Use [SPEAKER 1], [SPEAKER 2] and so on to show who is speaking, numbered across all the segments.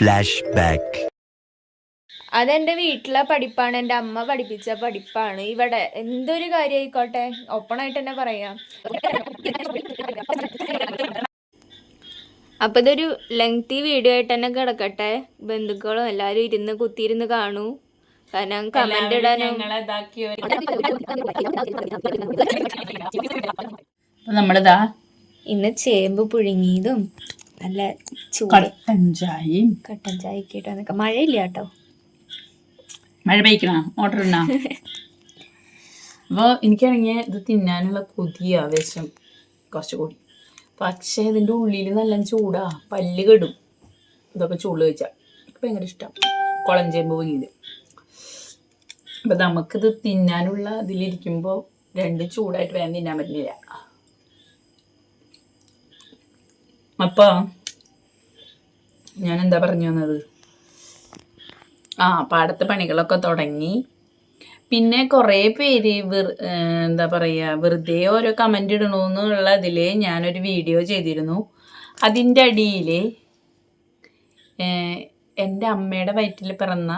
[SPEAKER 1] Flashback.
[SPEAKER 2] അതെന്റെ വീട്ടിലെ പഠിപ്പാണ്. എന്റെ അമ്മ പഠിപ്പിച്ച പഠിപ്പാണ്. ഇവിടെ എന്തൊരു കാര്യം ആയിക്കോട്ടെ? ഓപ്പണായിട്ട് തന്നെ പറയാം. അപ്പൊ ഇതൊരു ലെങ്തി വീഡിയോ ആയിട്ട് തന്നെ കിടക്കട്ടെ. ബന്ധുക്കളും എല്ലാരും ഇരുന്ന് കുത്തിയിരുന്ന് കാണൂ. കാരണം കമന്റ് ഇടാനും
[SPEAKER 3] നമ്മളിതാ
[SPEAKER 2] ഇന്ന് ചേമ്പ് പുഴുങ്ങിയതും നല്ല
[SPEAKER 3] കട്ടൻ ചായയും
[SPEAKER 2] കട്ടൻ ചായ കേട്ടോ മഴയില്ല കേട്ടോ
[SPEAKER 3] മഴ പെയ്ക്കണ? ഓർഡർ ഉണ്ടോ അപ്പോൾ എനിക്കാണെങ്കിൽ ഇത് തിന്നാനുള്ള കൊതി ആവേശം കുറച്ചുകൂടി പക്ഷേ ഇതിന്റെ ഉള്ളിൽ നല്ല ചൂടാ. പല്ല് കെടും. ഇതൊക്കെ ചൂട് കഴിച്ചാൽ എനിക്ക് ഭയങ്കര ഇഷ്ടം. കുളഞ്ചേമ്പ് പൊങ്ങിയത് അപ്പം നമുക്കിത് തിന്നാനുള്ള ഇതിലിരിക്കുമ്പോൾ രണ്ട് ചൂടായിട്ട് വേഗം തിന്നാൻ പറ്റുന്നില്ല. അപ്പോൾ ഞാൻ എന്താ പറഞ്ഞു വന്നത്? ആ പാടത്തെ പണികളൊക്കെ തുടങ്ങി. പിന്നെ കുറേ പേര് വെർ എന്താ പറയുക വെറുതെ ഓരോ കമന്റ് ഇടണമെന്നുള്ള ഇതിൽ ഞാനൊരു വീഡിയോ ചെയ്തിരുന്നു. അതിന്റെ അടിയിൽ എന്റെ അമ്മയുടെ വയറ്റിൽ പിറന്ന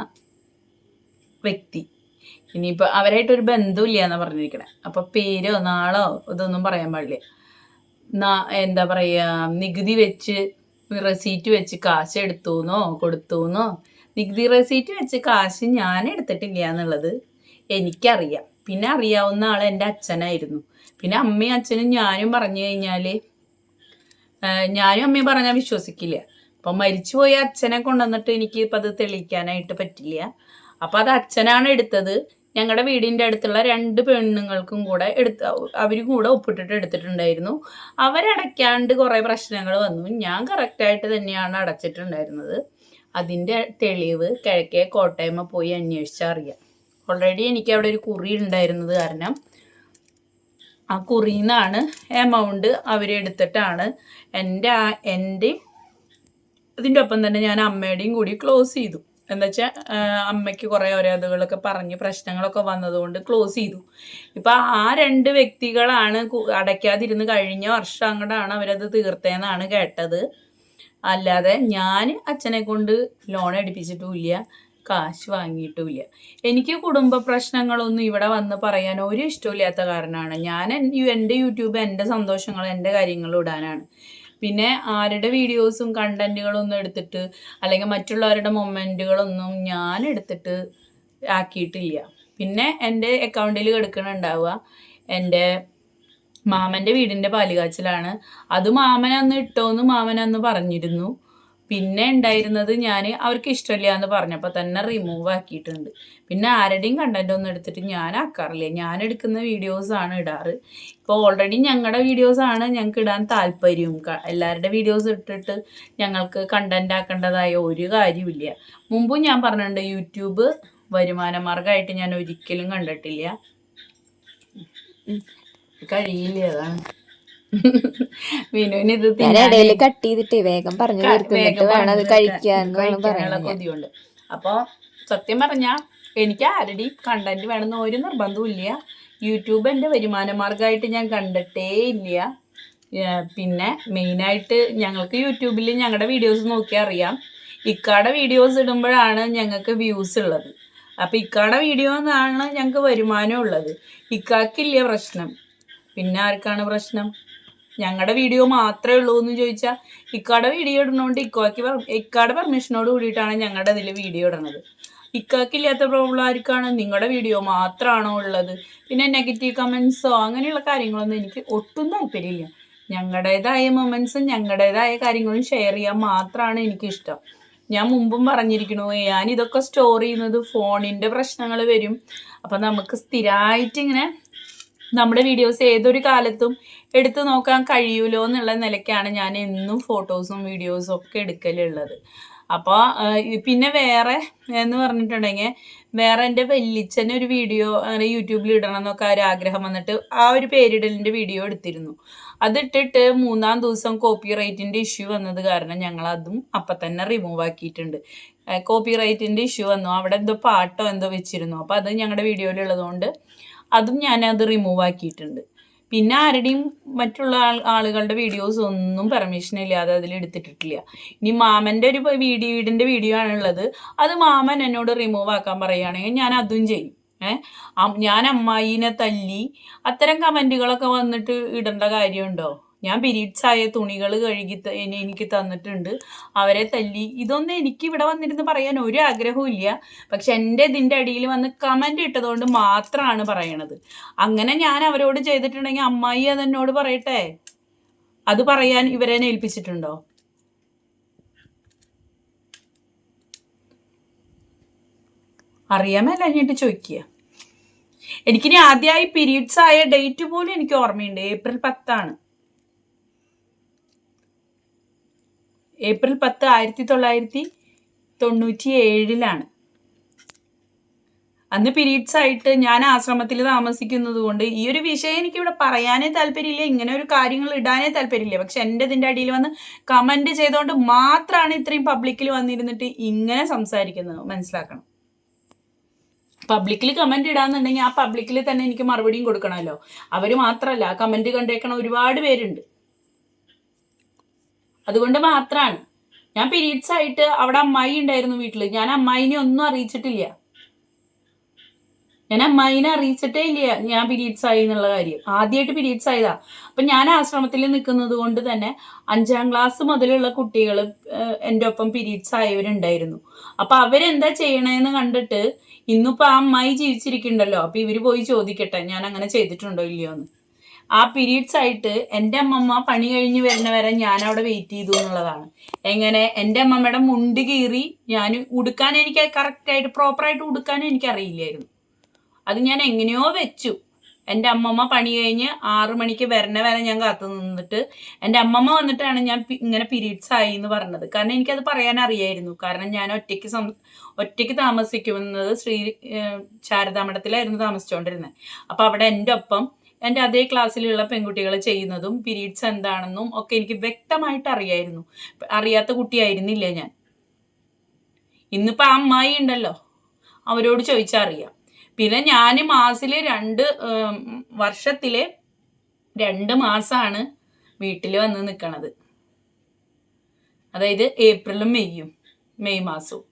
[SPEAKER 3] വ്യക്തി. ഇനിയിപ്പോൾ അവരായിട്ടൊരു ബന്ധമില്ല എന്നാണ് പറഞ്ഞിരിക്കണേ. അപ്പോൾ പേരോ നാളോ ഇതൊന്നും പറയാൻ പാടില്ല. എന്താ പറയുക നികുതി വെച്ച് റെസീറ്റ് വെച്ച് കാശ് എടുത്തുന്നോ കൊടുത്തുന്നോ? നികുതി റെസീറ്റ് വെച്ച് കാശ് ഞാൻ എടുത്തിട്ടില്ല എന്നുള്ളത് എനിക്കറിയാം. പിന്നെ അറിയാവുന്ന ആൾ എന്റെ അച്ഛനായിരുന്നു. പിന്നെ അമ്മയും അച്ഛനും ഞാനും പറഞ്ഞു കഴിഞ്ഞാൽ ഞാനും അമ്മയും പറഞ്ഞാൽ വിശ്വസിക്കില്ല. അപ്പം മരിച്ചുപോയ അച്ഛനെ കൊണ്ടുവന്നിട്ട് എനിക്ക് ഇപ്പം അത് തെളിയിക്കാനായിട്ട് പറ്റില്ല. അപ്പം അത് അച്ഛനാണ് എടുത്തത്. ഞങ്ങളുടെ വീടിന്റെ അടുത്തുള്ള രണ്ട് പെണ്ണുങ്ങൾക്കും കൂടെ എടുത്ത് അവരും കൂടെ ഒപ്പിട്ടിട്ട് എടുത്തിട്ടുണ്ടായിരുന്നു. അവരടയ്ക്കാണ്ട് കുറേ പ്രശ്നങ്ങൾ വന്നു. ഞാൻ കറക്റ്റായിട്ട് തന്നെയാണ് അടച്ചിട്ടുണ്ടായിരുന്നത്. അതിന്റെ തെളിവ് കിഴക്കേ കോട്ടയമ്മ പോയി അന്വേഷിച്ചാൽ അറിയാം. ഓൾറെഡി എനിക്ക് അവിടെ ഒരു കുറി ഉണ്ടായിരുന്നത് കാരണം ആ കുറിയിൽ നിന്നാണ് എമൗണ്ട് അവരെടുത്തിട്ടാണ് എന്റെ എന്റെ ഇതിന്റെ ഒപ്പം തന്നെ ഞാൻ അമ്മയുടെയും കൂടി ക്ലോസ് ചെയ്തു. എന്താ വെച്ചാൽ അമ്മയ്ക്ക് കുറേ ഓരോതുകളൊക്കെ പറഞ്ഞ് പ്രശ്നങ്ങളൊക്കെ വന്നതുകൊണ്ട് ക്ലോസ് ചെയ്തു. ഇപ്പം ആ രണ്ട് വ്യക്തികളാണ് അടയ്ക്കാതിരുന്ന് കഴിഞ്ഞ വർഷം അങ്ങോട്ടാണ് അവരത് തീർത്തേന്നാണ് കേട്ടത്. അല്ലാതെ ഞാൻ അച്ഛനെ കൊണ്ട് ലോൺ എടുപ്പിച്ചിട്ടുമില്ല കാശ് വാങ്ങിയിട്ടുമില്ല. എനിക്ക് കുടുംബ പ്രശ്നങ്ങളൊന്നും ഇവിടെ വന്ന് പറയാൻ ഒരു ഇഷ്ടമില്ലാത്ത കാരണമാണ്. ഞാൻ എൻ- എന്റെ യൂട്യൂബ് എന്റെ സന്തോഷങ്ങൾ എന്റെ കാര്യങ്ങൾ ഇടാനാണ്. പിന്നെ ആരുടെ വീഡിയോസും കണ്ടന്റുകളൊന്നും എടുത്തിട്ട് അല്ലെങ്കിൽ മറ്റുള്ളവരുടെ മൊമെന്റുകളൊന്നും ഞാൻ എടുത്തിട്ട് ആക്കിയിട്ടില്ല. പിന്നെ എന്റെ അക്കൗണ്ടിൽ കിടക്കണുണ്ടാവുക. എന്റെ മാമന്റെ വീടിന്റെ പാലുകാച്ചിലാണ്. അത് മാമൻ അന്ന് ഇട്ടോന്ന് മാമൻ അന്ന് പറഞ്ഞിരുന്നു. പിന്നെ ഉണ്ടായിരുന്നത് ഞാൻ അവർക്ക് ഇഷ്ടമില്ല എന്ന് പറഞ്ഞപ്പോൾ തന്നെ റിമൂവ് ആക്കിയിട്ടുണ്ട്. പിന്നെ ആരുടെയും കണ്ടന്റ് ഒന്നും എടുത്തിട്ട് ഞാൻ ആക്കാറില്ല. ഞാൻ എടുക്കുന്ന വീഡിയോസ് ആണ് ഇടാറ്. ഇപ്പോൾ ഓൾറെഡി ഞങ്ങളുടെ ആണ് ഞങ്ങൾക്ക് ഇടാൻ താല്പര്യവും എല്ലാവരുടെ വീഡിയോസ് ഇട്ടിട്ട് ഞങ്ങൾക്ക് കണ്ടന്റ് ആക്കേണ്ടതായ ഒരു കാര്യമില്ല മുമ്പും ഞാൻ പറഞ്ഞിട്ടുണ്ട് യൂട്യൂബ് വരുമാന മാർഗമായിട്ട് ഞാൻ ഒരിക്കലും കണ്ടിട്ടില്ല. കഴിയില്ല അതാണ്. വിനുവിന് ഇത്
[SPEAKER 2] ഇടയിൽ കട്ട് ചെയ്തിട്ട് വേഗം പറഞ്ഞു തീർത്തിട്ട് വേണം അത് കഴിക്കാന്ന് പറയുന്നത്.
[SPEAKER 3] അപ്പോൾ സത്യം പറഞ്ഞാ എനിക്ക് ആരുടെയും കണ്ടന്റ് വേണമെന്ന് ഒരു നിർബന്ധവും ഇല്ല. യൂട്യൂബ് എന്റെ വരുമാന മാർഗമായിട്ട് ഞാൻ കണ്ടിട്ടേ ഇല്ല. പിന്നെ മെയിനായിട്ട് ഞങ്ങൾക്ക് യൂട്യൂബിൽ ഞങ്ങളുടെ വീഡിയോസ് നോക്കിയാൽ അറിയാം. ഇക്കാടെ വീഡിയോസ് ഇടുമ്പോഴാണ് ഞങ്ങൾക്ക് വ്യൂസ് ഉള്ളത്. അപ്പം ഇക്കാടെ വീഡിയോ എന്നാണ് ഞങ്ങൾക്ക് വരുമാനം ഉള്ളത്. ഇക്കാക്കില്ല പ്രശ്നം. പിന്നെ ആർക്കാണ് പ്രശ്നം? ഞങ്ങളുടെ വീഡിയോ മാത്രമേ ഉള്ളൂ എന്ന് ചോദിച്ചാൽ ഇക്കാടെ വീഡിയോ ഇടുന്നതുകൊണ്ട് ഇക്കോയ്ക്ക് ഇക്കാടെ പെർമിഷനോട് കൂടിയിട്ടാണ് ഞങ്ങളുടെ ഇതിൽ വീഡിയോ ഇടുന്നത് ഇക്കാക്കില്ലാത്ത പ്രോബ്ലം ആർക്കാണ്? നിങ്ങളുടെ വീഡിയോ മാത്രമാണോ ഉള്ളത്? പിന്നെ നെഗറ്റീവ് കമൻസോ അങ്ങനെയുള്ള കാര്യങ്ങളൊന്നും എനിക്ക് ഒട്ടും താല്പര്യമില്ല. ഞങ്ങളുടേതായ മൊമെൻസും ഞങ്ങളുടേതായ കാര്യങ്ങളും ഷെയർ ചെയ്യാൻ മാത്രമാണ് എനിക്കിഷ്ടം. ഞാൻ മുമ്പും പറഞ്ഞിരിക്കണു ഞാൻ ഇതൊക്കെ സ്റ്റോർ ചെയ്യുന്നത് ഫോണിന്റെ പ്രശ്നങ്ങൾ വരും. അപ്പം നമുക്ക് സ്ഥിരമായിട്ട് ഇങ്ങനെ നമ്മുടെ വീഡിയോസ് ഏതൊരു കാലത്തും എടുത്തു നോക്കാൻ കഴിയൂലോ എന്നുള്ള നിലയ്ക്കാണ് ഞാൻ എന്നും ഫോട്ടോസും വീഡിയോസും ഒക്കെ എടുക്കലുള്ളത്. അപ്പോൾ പിന്നെ വേറെ എന്ന് പറഞ്ഞിട്ടുണ്ടെങ്കിൽ വേറെ എന്റെ വല്യച്ഛന്റെ ഒരു വീഡിയോ അങ്ങനെ യൂട്യൂബിൽ ഇടണം എന്നൊക്കെ ഒരു ആഗ്രഹം വന്നിട്ട് ആ ഒരു പേരിടലിന്റെ വീഡിയോ എടുത്തിരുന്നു. അതിട്ടിട്ട് മൂന്നാം ദിവസം കോപ്പി റൈറ്റിന്റെ ഇഷ്യൂ വന്നത് കാരണം ഞങ്ങൾ അതും അപ്പം തന്നെ റിമൂവ് ആക്കിയിട്ടുണ്ട്. കോപ്പി റൈറ്റിന്റെ ഇഷ്യൂ വന്നു. അവിടെ എന്തോ പാട്ടോ എന്തോ വെച്ചിരുന്നു. അപ്പോൾ അത് ഞങ്ങളുടെ വീഡിയോയിലുള്ളതുകൊണ്ട് അതും ഞാൻ അത് റിമൂവ് ആക്കിയിട്ടുണ്ട്. പിന്നെ ആരുടെയും മറ്റുള്ള ആളുകളുടെ വീഡിയോസ് ഒന്നും പെർമിഷൻ ഇല്ലാതെ അതിൽ എടുത്തിട്ടിട്ടില്ല. ഇനി മാമന്റെ ഒരു വീഡിയോ വീടിന്റെ വീഡിയോ ആണുള്ളത് അത് മാമൻ എന്നോട് റിമൂവ് ആക്കാൻ പറയുകയാണെങ്കിൽ ഞാൻ അതും ചെയ്യും. ഞാൻ അമ്മായിനെ തല്ലി അത്തരം കമന്റുകളൊക്കെ വന്നിട്ട് ഇടേണ്ട കാര്യമുണ്ടോ? ഞാൻ പീരീഡ്സ് ആയ തുണികൾ കഴുകി എനിക്ക് തന്നിട്ടുണ്ട്. അവരെ തല്ലി. ഇതൊന്നും എനിക്ക് ഇവിടെ വന്നിരുന്ന് പറയാൻ ഒരു ആഗ്രഹവും ഇല്ല. പക്ഷെ എന്റെ ഇതിന്റെ അടിയിൽ വന്ന് കമന്റ് ഇട്ടതുകൊണ്ട് മാത്രമാണ് പറയണത്. അങ്ങനെ ഞാൻ അവരോട് ചെയ്തിട്ടുണ്ടെങ്കിൽ അമ്മായി അതെന്നോട് പറയട്ടെ? അത് പറയാൻ ഇവരെ ഏൽപ്പിച്ചിട്ടുണ്ടോ? അറിയാമല്ല മേലഞ്ഞിട്ട് ചോദിക്കുക. എനിക്കിനി ആദ്യമായി പീരീഡ്സ് ആയ ഡേറ്റ് പോലും എനിക്ക് ഓർമ്മയുണ്ട്. ഏപ്രിൽ പത്താണ്. ഏപ്രിൽ പത്ത് ആയിരത്തി തൊള്ളായിരത്തി തൊണ്ണൂറ്റി ഏഴിലാണ് അന്ന് പീരീഡ്സ് ആയിട്ട് ഞാൻ ആശ്രമത്തിൽ താമസിക്കുന്നത് കൊണ്ട് ഈ ഒരു വിഷയം എനിക്ക് ഇവിടെ പറയാനേ താല്പര്യമില്ല ഇങ്ങനെ ഒരു കാര്യങ്ങൾ ഇടാനേ താല്പര്യമില്ല. പക്ഷെ എന്റെ ഇതിന്റെ അടിയിൽ വന്ന് കമന്റ് ചെയ്തുകൊണ്ട് മാത്രമാണ് ഇത്രയും പബ്ലിക്കിൽ വന്നിരുന്നിട്ട് ഇങ്ങനെ സംസാരിക്കുന്നത്. മനസ്സിലാക്കണം. പബ്ലിക്കിൽ കമന്റ് ഇടാന്നുണ്ടെങ്കിൽ ആ പബ്ലിക്കിൽ തന്നെ എനിക്ക് മറുപടിയും കൊടുക്കണമല്ലോ. അവർ മാത്രമല്ല ആ കമന്റ് കണ്ടേക്കണ ഒരുപാട് പേരുണ്ട്. അതുകൊണ്ട് മാത്രാണ്. ഞാൻ പീരീഡ്സ് ആയിട്ട് അവിടെ അമ്മായി ഉണ്ടായിരുന്നു വീട്ടിൽ ഞാൻ അമ്മായിനെ ഒന്നും അറിയിച്ചിട്ടില്ല. ഞാൻ അമ്മായിനെ അറിയിച്ചിട്ടേ ഇല്ല ഞാൻ പീരീഡ്സ് ആയി എന്നുള്ള കാര്യം. ആദ്യമായിട്ട് പീരീഡ്സ് ആയതാ. അപ്പൊ ഞാൻ ആശ്രമത്തിൽ നിൽക്കുന്നത് കൊണ്ട് തന്നെ അഞ്ചാം ക്ലാസ് മുതലുള്ള കുട്ടികൾ എന്റെ ഒപ്പം പീരീഡ്സ് ആയവരുണ്ടായിരുന്നു. അപ്പൊ അവരെന്താ ചെയ്യണേന്ന് കണ്ടിട്ട് ഇന്നിപ്പോ ആ അമ്മായി ജീവിച്ചിരിക്കണ്ടല്ലോ. അപ്പൊ ഇവർ പോയി ചോദിക്കട്ടെ ഞാൻ അങ്ങനെ ചെയ്തിട്ടുണ്ടോ ഇല്ലയോ എന്ന് ആ പീരീഡ്സ് ആയിട്ട് എന്റെ അമ്മമ്മ പണി കഴിഞ്ഞ് വരുന്ന വരെ ഞാൻ അവിടെ വെയിറ്റ് ചെയ്തു എന്നുള്ളതാണ്. എങ്ങനെ? എന്റെ അമ്മമ്മയുടെ മുണ്ട് കീറി ഞാൻ ഉടുക്കാൻ എനിക്ക് കറക്റ്റായിട്ട് പ്രോപ്പറായിട്ട് ഉടുക്കാൻ എനിക്കറിയില്ലായിരുന്നു. അത് ഞാൻ എങ്ങനെയോ വെച്ചു. എന്റെ അമ്മമ്മ പണി കഴിഞ്ഞ് ആറു മണിക്ക് വരണ വരെ ഞാൻ കാത്തു നിന്നിട്ട് എന്റെ അമ്മമ്മ വന്നിട്ടാണ് ഞാൻ ഇങ്ങനെ പീരീഡ്സ് ആയി എന്ന് പറഞ്ഞത്. കാരണം എനിക്കത് പറയാൻ അറിയായിരുന്നു. കാരണം ഞാൻ ഒറ്റയ്ക്ക് സം ഒറ്റയ്ക്ക് താമസിക്കുന്നത് ശ്രീ ശാരദാമഠത്തിലായിരുന്നു താമസിച്ചുകൊണ്ടിരുന്നത് അപ്പോൾ അവിടെ എന്റെ ഒപ്പം എന്റെ അതേ ക്ലാസ്സിലുള്ള പെൺകുട്ടികൾ ചെയ്യുന്നതും പീരീഡ്സ് എന്താണെന്നും ഒക്കെ എനിക്ക് വ്യക്തമായിട്ട് അറിയായിരുന്നു. അറിയാത്ത കുട്ടിയായിരുന്നില്ല ഞാൻ. ഇന്നിപ്പോൾ ആ അമ്മായി ഉണ്ടല്ലോ. അവരോട് ചോദിച്ചാൽ അറിയാം. പിന്നെ ഞാൻ മാസത്തിൽ രണ്ട് വർഷത്തിലെ രണ്ട് മാസമാണ് വീട്ടിൽ വന്ന് നിൽക്കണത് അതായത് ഏപ്രിലും മെയ്യും മെയ് മാസവും.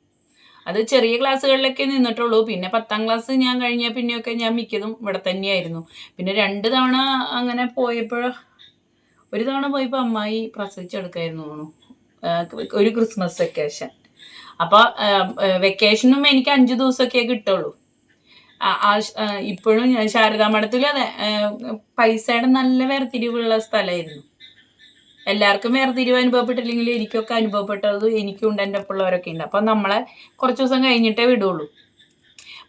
[SPEAKER 3] അത് ചെറിയ ക്ലാസ്സുകളിലൊക്കെ നിന്നിട്ടുള്ളൂ. പിന്നെ പത്താം ക്ലാസ് ഞാൻ കഴിഞ്ഞ പിന്നെയൊക്കെ ഞാൻ മിക്കതും ഇവിടെ തന്നെയായിരുന്നു. പിന്നെ രണ്ട് തവണ അങ്ങനെ പോയപ്പോൾ ഒരു തവണ പോയപ്പോൾ അമ്മായി പ്രസവിച്ചെടുക്കായിരുന്നു തോന്നുന്നു. ഒരു ക്രിസ്മസ് വെക്കേഷൻ. അപ്പോൾ വെക്കേഷനും എനിക്ക് അഞ്ച് ദിവസമൊക്കെ കിട്ടുള്ളൂ. ഇപ്പോഴും ശാരദാ മഠത്തിൽ അതെ പൈസയുടെ നല്ല വേർതിരിവുള്ള സ്ഥലമായിരുന്നു. എല്ലാവർക്കും വേർതിരിവ് അനുഭവപ്പെട്ടില്ലെങ്കിൽ എനിക്കൊക്കെ അനുഭവപ്പെട്ടത് എനിക്കുണ്ട് എന്റെ ഒപ്പമുള്ളവരൊക്കെ ഉണ്ട്. അപ്പം നമ്മളെ കുറച്ച് ദിവസം കഴിഞ്ഞിട്ടേ വിടുള്ളൂ.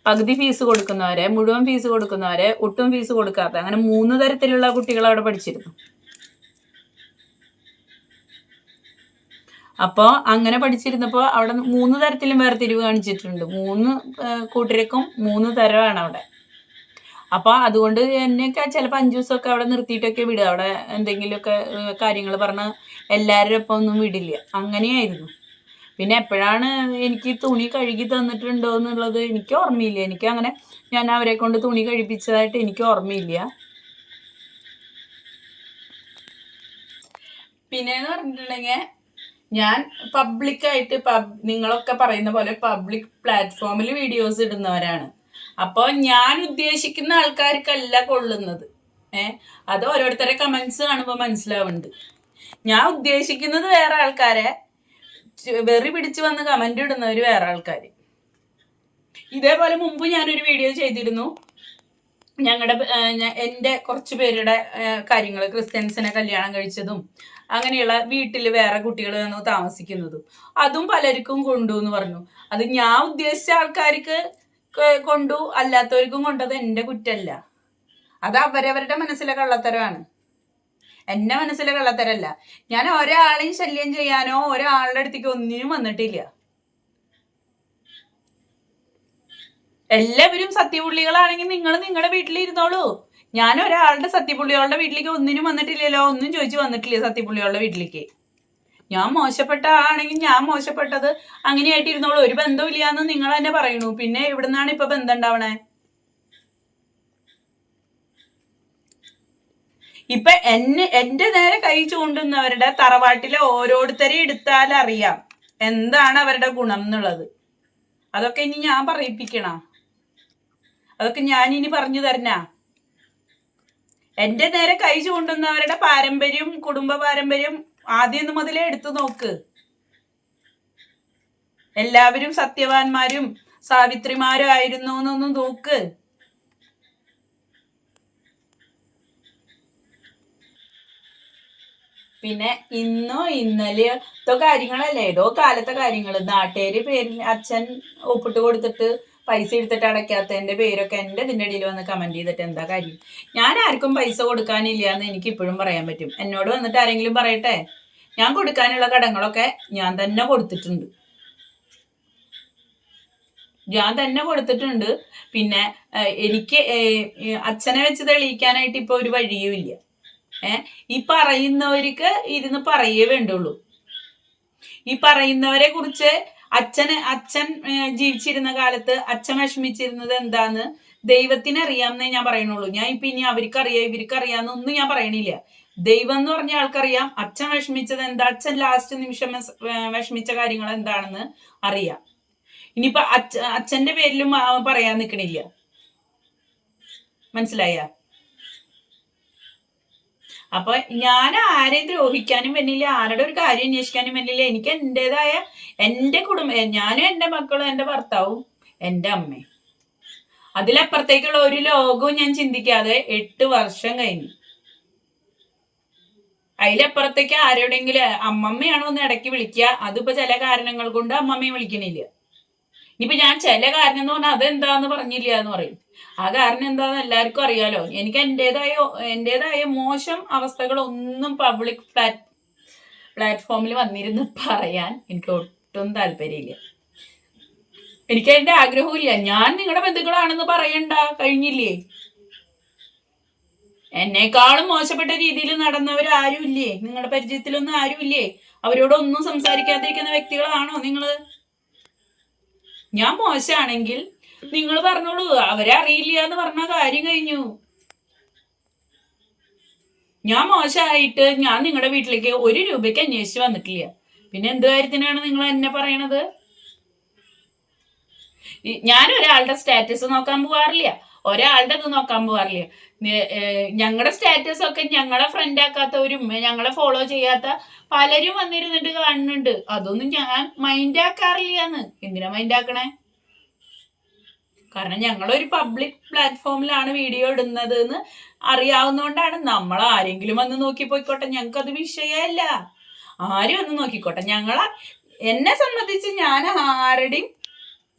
[SPEAKER 3] പകുതി ഫീസ് കൊടുക്കുന്നവരെ മുഴുവൻ ഫീസ് കൊടുക്കുന്നവരെ ഒട്ടും ഫീസ് കൊടുക്കാത്ത അങ്ങനെ മൂന്ന് തരത്തിലുള്ള കുട്ടികൾ അവിടെ പഠിച്ചിരുന്നു. അപ്പോൾ അങ്ങനെ പഠിച്ചിരുന്നപ്പോൾ അവിടെ മൂന്ന് തരത്തിലും വേർതിരിവ് കാണിച്ചിട്ടുണ്ട്. മൂന്ന് കൂട്ടർക്കും മൂന്ന് തരമാണ് അവിടെ. അപ്പോൾ അതുകൊണ്ട് എന്നെയൊക്കെ ചിലപ്പോൾ അഞ്ചു ദിവസമൊക്കെ അവിടെ നിർത്തിയിട്ടൊക്കെ വിടുക അവിടെ എന്തെങ്കിലുമൊക്കെ കാര്യങ്ങൾ പറഞ്ഞ് എല്ലാവരും ഒപ്പം ഒന്നും വിടില്ല. അങ്ങനെയായിരുന്നു. പിന്നെ എപ്പോഴാണ് എനിക്ക് തുണി കഴുകി തന്നിട്ടുണ്ടോ എന്നുള്ളത് എനിക്ക് ഓർമ്മയില്ല. എനിക്ക് അങ്ങനെ ഞാൻ അവരെ കൊണ്ട് തുണി കഴിപ്പിച്ചതായിട്ട് എനിക്ക് ഓർമ്മയില്ല. പിന്നെ എന്ന് പറഞ്ഞിട്ടുണ്ടെങ്കിൽ ഞാൻ പബ്ലിക്കായിട്ട് പബ് നിങ്ങളൊക്കെ പറയുന്ന പോലെ പബ്ലിക് പ്ലാറ്റ്ഫോമിൽ വീഡിയോസ് ഇടുന്നവരാണ്. അപ്പോൾ ഞാൻ ഉദ്ദേശിക്കുന്ന ആൾക്കാർക്കല്ല കൊള്ളുന്നത്. ഏ അത് ഓരോരുത്തരെ കമന്റ്സ് കാണുമ്പോൾ മനസ്സിലാവുന്നുണ്ട്. ഞാൻ ഉദ്ദേശിക്കുന്നത് വേറെ ആൾക്കാരെ വെറി പിടിച്ച് വന്ന് കമന്റ് ഇടുന്നവർ വേറെ ആൾക്കാർ ഇതേപോലെ മുമ്പ് ഞാനൊരു വീഡിയോ ചെയ്തിരുന്നു. ഞങ്ങളുടെ എന്റെ കുറച്ച് പേരുടെ കാര്യങ്ങൾ ക്രിസ്ത്യൻസിനെ കല്യാണം കഴിച്ചതും അങ്ങനെയുള്ള വീട്ടിൽ വേറെ കുട്ടികൾ വന്ന് താമസിക്കുന്നതും. അതും പലർക്കും കൊണ്ടു എന്ന് പറഞ്ഞു. അത് ഞാൻ ഉദ്ദേശിച്ച ആൾക്കാർക്ക് കൊണ്ടു അല്ലാത്തവർക്കും കൊണ്ടത് എന്റെ കുറ്റമല്ല അത് അവരവരുടെ മനസ്സിലെ കള്ളത്തരമാണ്. എന്നെ മനസ്സിലെ കള്ളത്തരല്ല. ഞാൻ ഒരാളെയും ശല്യം ചെയ്യാനോ ഒരാളുടെ അടുത്തേക്ക് ഒന്നിനും വന്നിട്ടില്ല. എല്ലാവരും സത്യപുള്ളികളാണെങ്കിൽ നിങ്ങൾ നിങ്ങളുടെ വീട്ടിലിരുന്നോളൂ. ഞാൻ ഒരാളുടെ സത്യപുള്ളികളുടെ വീട്ടിലേക്ക് ഒന്നിനും വന്നിട്ടില്ലല്ലോ. ഒന്നും ചോദിച്ചു വന്നിട്ടില്ല സത്യപുള്ളികളുടെ വീട്ടിലേക്ക്. ഞാൻ മോശപ്പെട്ട ആണെങ്കിൽ ഞാൻ മോശപ്പെട്ടത് അങ്ങനെയായിട്ട് ഇരുന്നോളൂ. ഒരു ബന്ധം എന്ന് നിങ്ങൾ തന്നെ പറയണു പിന്നെ ഇവിടുന്നാണ് ഇപ്പൊ ബന്ധം ഉണ്ടാവണേ? ഇപ്പൊ എന്നെ എന്റെ നേരെ കൈ ചൂണ്ടുന്നവരുടെ തറവാട്ടിലെ ഓരോരുത്തരെ എടുത്താൽ അറിയാം എന്താണ് അവരുടെ ഗുണം എന്നുള്ളത്. അതൊക്കെ ഇനി ഞാൻ പറയിപ്പിക്കണ? അതൊക്കെ ഞാൻ ഇനി പറഞ്ഞു തരണ? എന്റെ നേരെ കൈ ചൂണ്ടുന്നവരുടെ പാരമ്പര്യം കുടുംബ പാരമ്പര്യം ആദ്യം മുതലേ എടുത്തു നോക്ക്. എല്ലാവരും സത്യവാന്മാരും സാവിത്രിമാരും ആയിരുന്നു എന്നൊന്ന് നോക്ക്. പിന്നെ ഇന്നോ ഇന്നലെയോ കാര്യങ്ങളല്ലേ? ഏതോ കാലത്തെ കാര്യങ്ങൾ നാട്ടുകാര് പേരിൽ അച്ഛൻ ഒപ്പിട്ട് കൊടുത്തിട്ട് പൈസ എടുത്തിട്ട് അടയ്ക്കാത്തതിന്റെ പേരൊക്കെ എന്റെ ഇതിന്റെ ഇടയിൽ വന്ന് കമന്റ് ചെയ്തിട്ട് എന്താ കാര്യം? ഞാൻ ആർക്കും പൈസ കൊടുക്കാനില്ല എന്ന് എനിക്ക് ഇപ്പോഴും പറയാൻ പറ്റും. എന്നോട് വന്നിട്ട് ആരെങ്കിലും പറയട്ടെ? ഞാൻ കൊടുക്കാനുള്ള കടങ്ങളൊക്കെ ഞാൻ തന്നെ കൊടുത്തിട്ടുണ്ട്. ഞാൻ തന്നെ കൊടുത്തിട്ടുണ്ട്. പിന്നെ എനിക്ക് അച്ഛനെ വെച്ച് തെളിയിക്കാനായിട്ട് ഇപ്പൊ ഒരു വഴിയുമില്ല ഏ ഈ പറയുന്നവർക്ക് ഇരുന്ന് പറയേ വേണ്ടുള്ളൂ. ഈ പറയുന്നവരെ കുറിച്ച് അച്ഛന് അച്ഛൻ ജീവിച്ചിരുന്ന കാലത്ത് അച്ഛൻ വിഷമിച്ചിരുന്നത് എന്താന്ന് ദൈവത്തിന് അറിയാമെന്നേ ഞാൻ പറയണുള്ളൂ ഞാൻ ഇപ്പൊ ഇനി അവർക്ക് അറിയാം ഇവർക്ക് അറിയാമെന്നൊന്നും ഞാൻ പറയണില്ല. ദൈവം എന്ന് പറഞ്ഞ ആൾക്കറിയാം അച്ഛൻ വിഷമിച്ചത് എന്താ അച്ഛൻ ലാസ്റ്റ് നിമിഷം വിഷ- വിഷമിച്ച കാര്യങ്ങൾ എന്താണെന്ന് അറിയാം. ഇനിയിപ്പൊ അച്ഛ അച്ഛന്റെ പേരിലും പറയാൻ നിക്കണില്ല. മനസ്സിലായ? അപ്പൊ ഞാൻ ആരെയും ദ്രോഹിക്കാനും വേണ്ടിയില്ല ആരുടെ ഒരു കാര്യം അന്വേഷിക്കാനും വേണ്ടിയില്ല എനിക്ക് എന്റെതായ എന്റെ കുടുംബം ഞാനും എന്റെ മക്കളും എന്റെ ഭർത്താവും എന്റെ അമ്മയും. അതിലപ്പുറത്തേക്കുള്ള ഒരു ലോകവും ഞാൻ ചിന്തിക്കാതെ എട്ട് വർഷം കഴിഞ്ഞു. അതിലപ്പുറത്തേക്ക് ആരോടെങ്കിലും അമ്മമ്മയാണോ ഒന്ന് ഇടയ്ക്ക് വിളിക്കുക? അതിപ്പോ ചില കാരണങ്ങൾ കൊണ്ട് അമ്മമ്മയെ വിളിക്കണില്ല. ഇനിയിപ്പോ ഞാൻ ചില കാരണം എന്ന് പറഞ്ഞാൽ അതെന്താന്ന് പറഞ്ഞില്ല എന്ന് പറയും. ആ കാരണം എന്താന്ന് എല്ലാവർക്കും അറിയാലോ. എനിക്ക് എന്റേതായ എന്റേതായ മോശം അവസ്ഥകളൊന്നും പബ്ലിക് പ്ലാറ്റ് പ്ലാറ്റ്ഫോമിൽ വന്നിരുന്ന് പറയാൻ എനിക്ക് ഒട്ടും താല്പര്യമില്ല. എനിക്ക് അതിന്റെ ആഗ്രഹമില്ല ഞാൻ നിങ്ങളുടെ ബന്ധുക്കളാണെന്ന് പറയണ്ട. കഴിഞ്ഞില്ലേ? എന്നെക്കാളും മോശപ്പെട്ട രീതിയിൽ നടന്നവർ ആരുമില്ലേ നിങ്ങളുടെ പരിചയത്തിലൊന്നും ആരുമില്ലേ? അവരോടൊന്നും സംസാരിക്കാതിരിക്കുന്ന വ്യക്തികളാണോ നിങ്ങൾ? ഞാൻ മോശമാണെങ്കിൽ നിങ്ങൾ പറഞ്ഞോളൂ. അവരെ അറിയില്ല എന്ന് പറഞ്ഞ കാര്യം കഴിഞ്ഞു. ഞാൻ മോശമായിട്ട് ഞാൻ നിങ്ങളുടെ വീട്ടിലേക്ക് ഒരു രൂപയ്ക്ക് അന്വേഷിച്ച് വന്നിട്ടില്ല. പിന്നെ എന്ത് കാര്യത്തിനാണ് നിങ്ങൾ എന്നെ പറയണത്? ഞാൻ ഒരാളുടെ സ്റ്റാറ്റസ് നോക്കാൻ പോവാറില്ല. ഒരാളുടെ ഇത് നോക്കാൻ പോവാറില്ല? ഞങ്ങളുടെ സ്റ്റാറ്റസ് ഒക്കെ ഞങ്ങളെ ഫ്രണ്ട് ആക്കാത്തവരും ഞങ്ങളെ ഫോളോ ചെയ്യാത്ത പലരും വന്നിരുന്നിട്ട് കാണുന്നുണ്ട്. അതൊന്നും ഞാൻ മൈൻഡ് ആക്കാറില്ലാന്ന്. എന്തിനാ മൈൻഡ് ആക്കണേ? കാരണം ഞങ്ങളൊരു പബ്ലിക് പ്ലാറ്റ്ഫോമിലാണ് വീഡിയോ ഇടുന്നത് എന്ന് അറിയാവുന്നതുകൊണ്ടാണ് നമ്മൾ ആരെങ്കിലും വന്ന് നോക്കി പോയിക്കോട്ടെ ഞങ്ങൾക്ക് അത് വിഷയമല്ല ആരും വന്ന് നോക്കിക്കോട്ടെ. ഞങ്ങളെ എന്നെ സംബന്ധിച്ച് ഞാൻ ആരുടെയും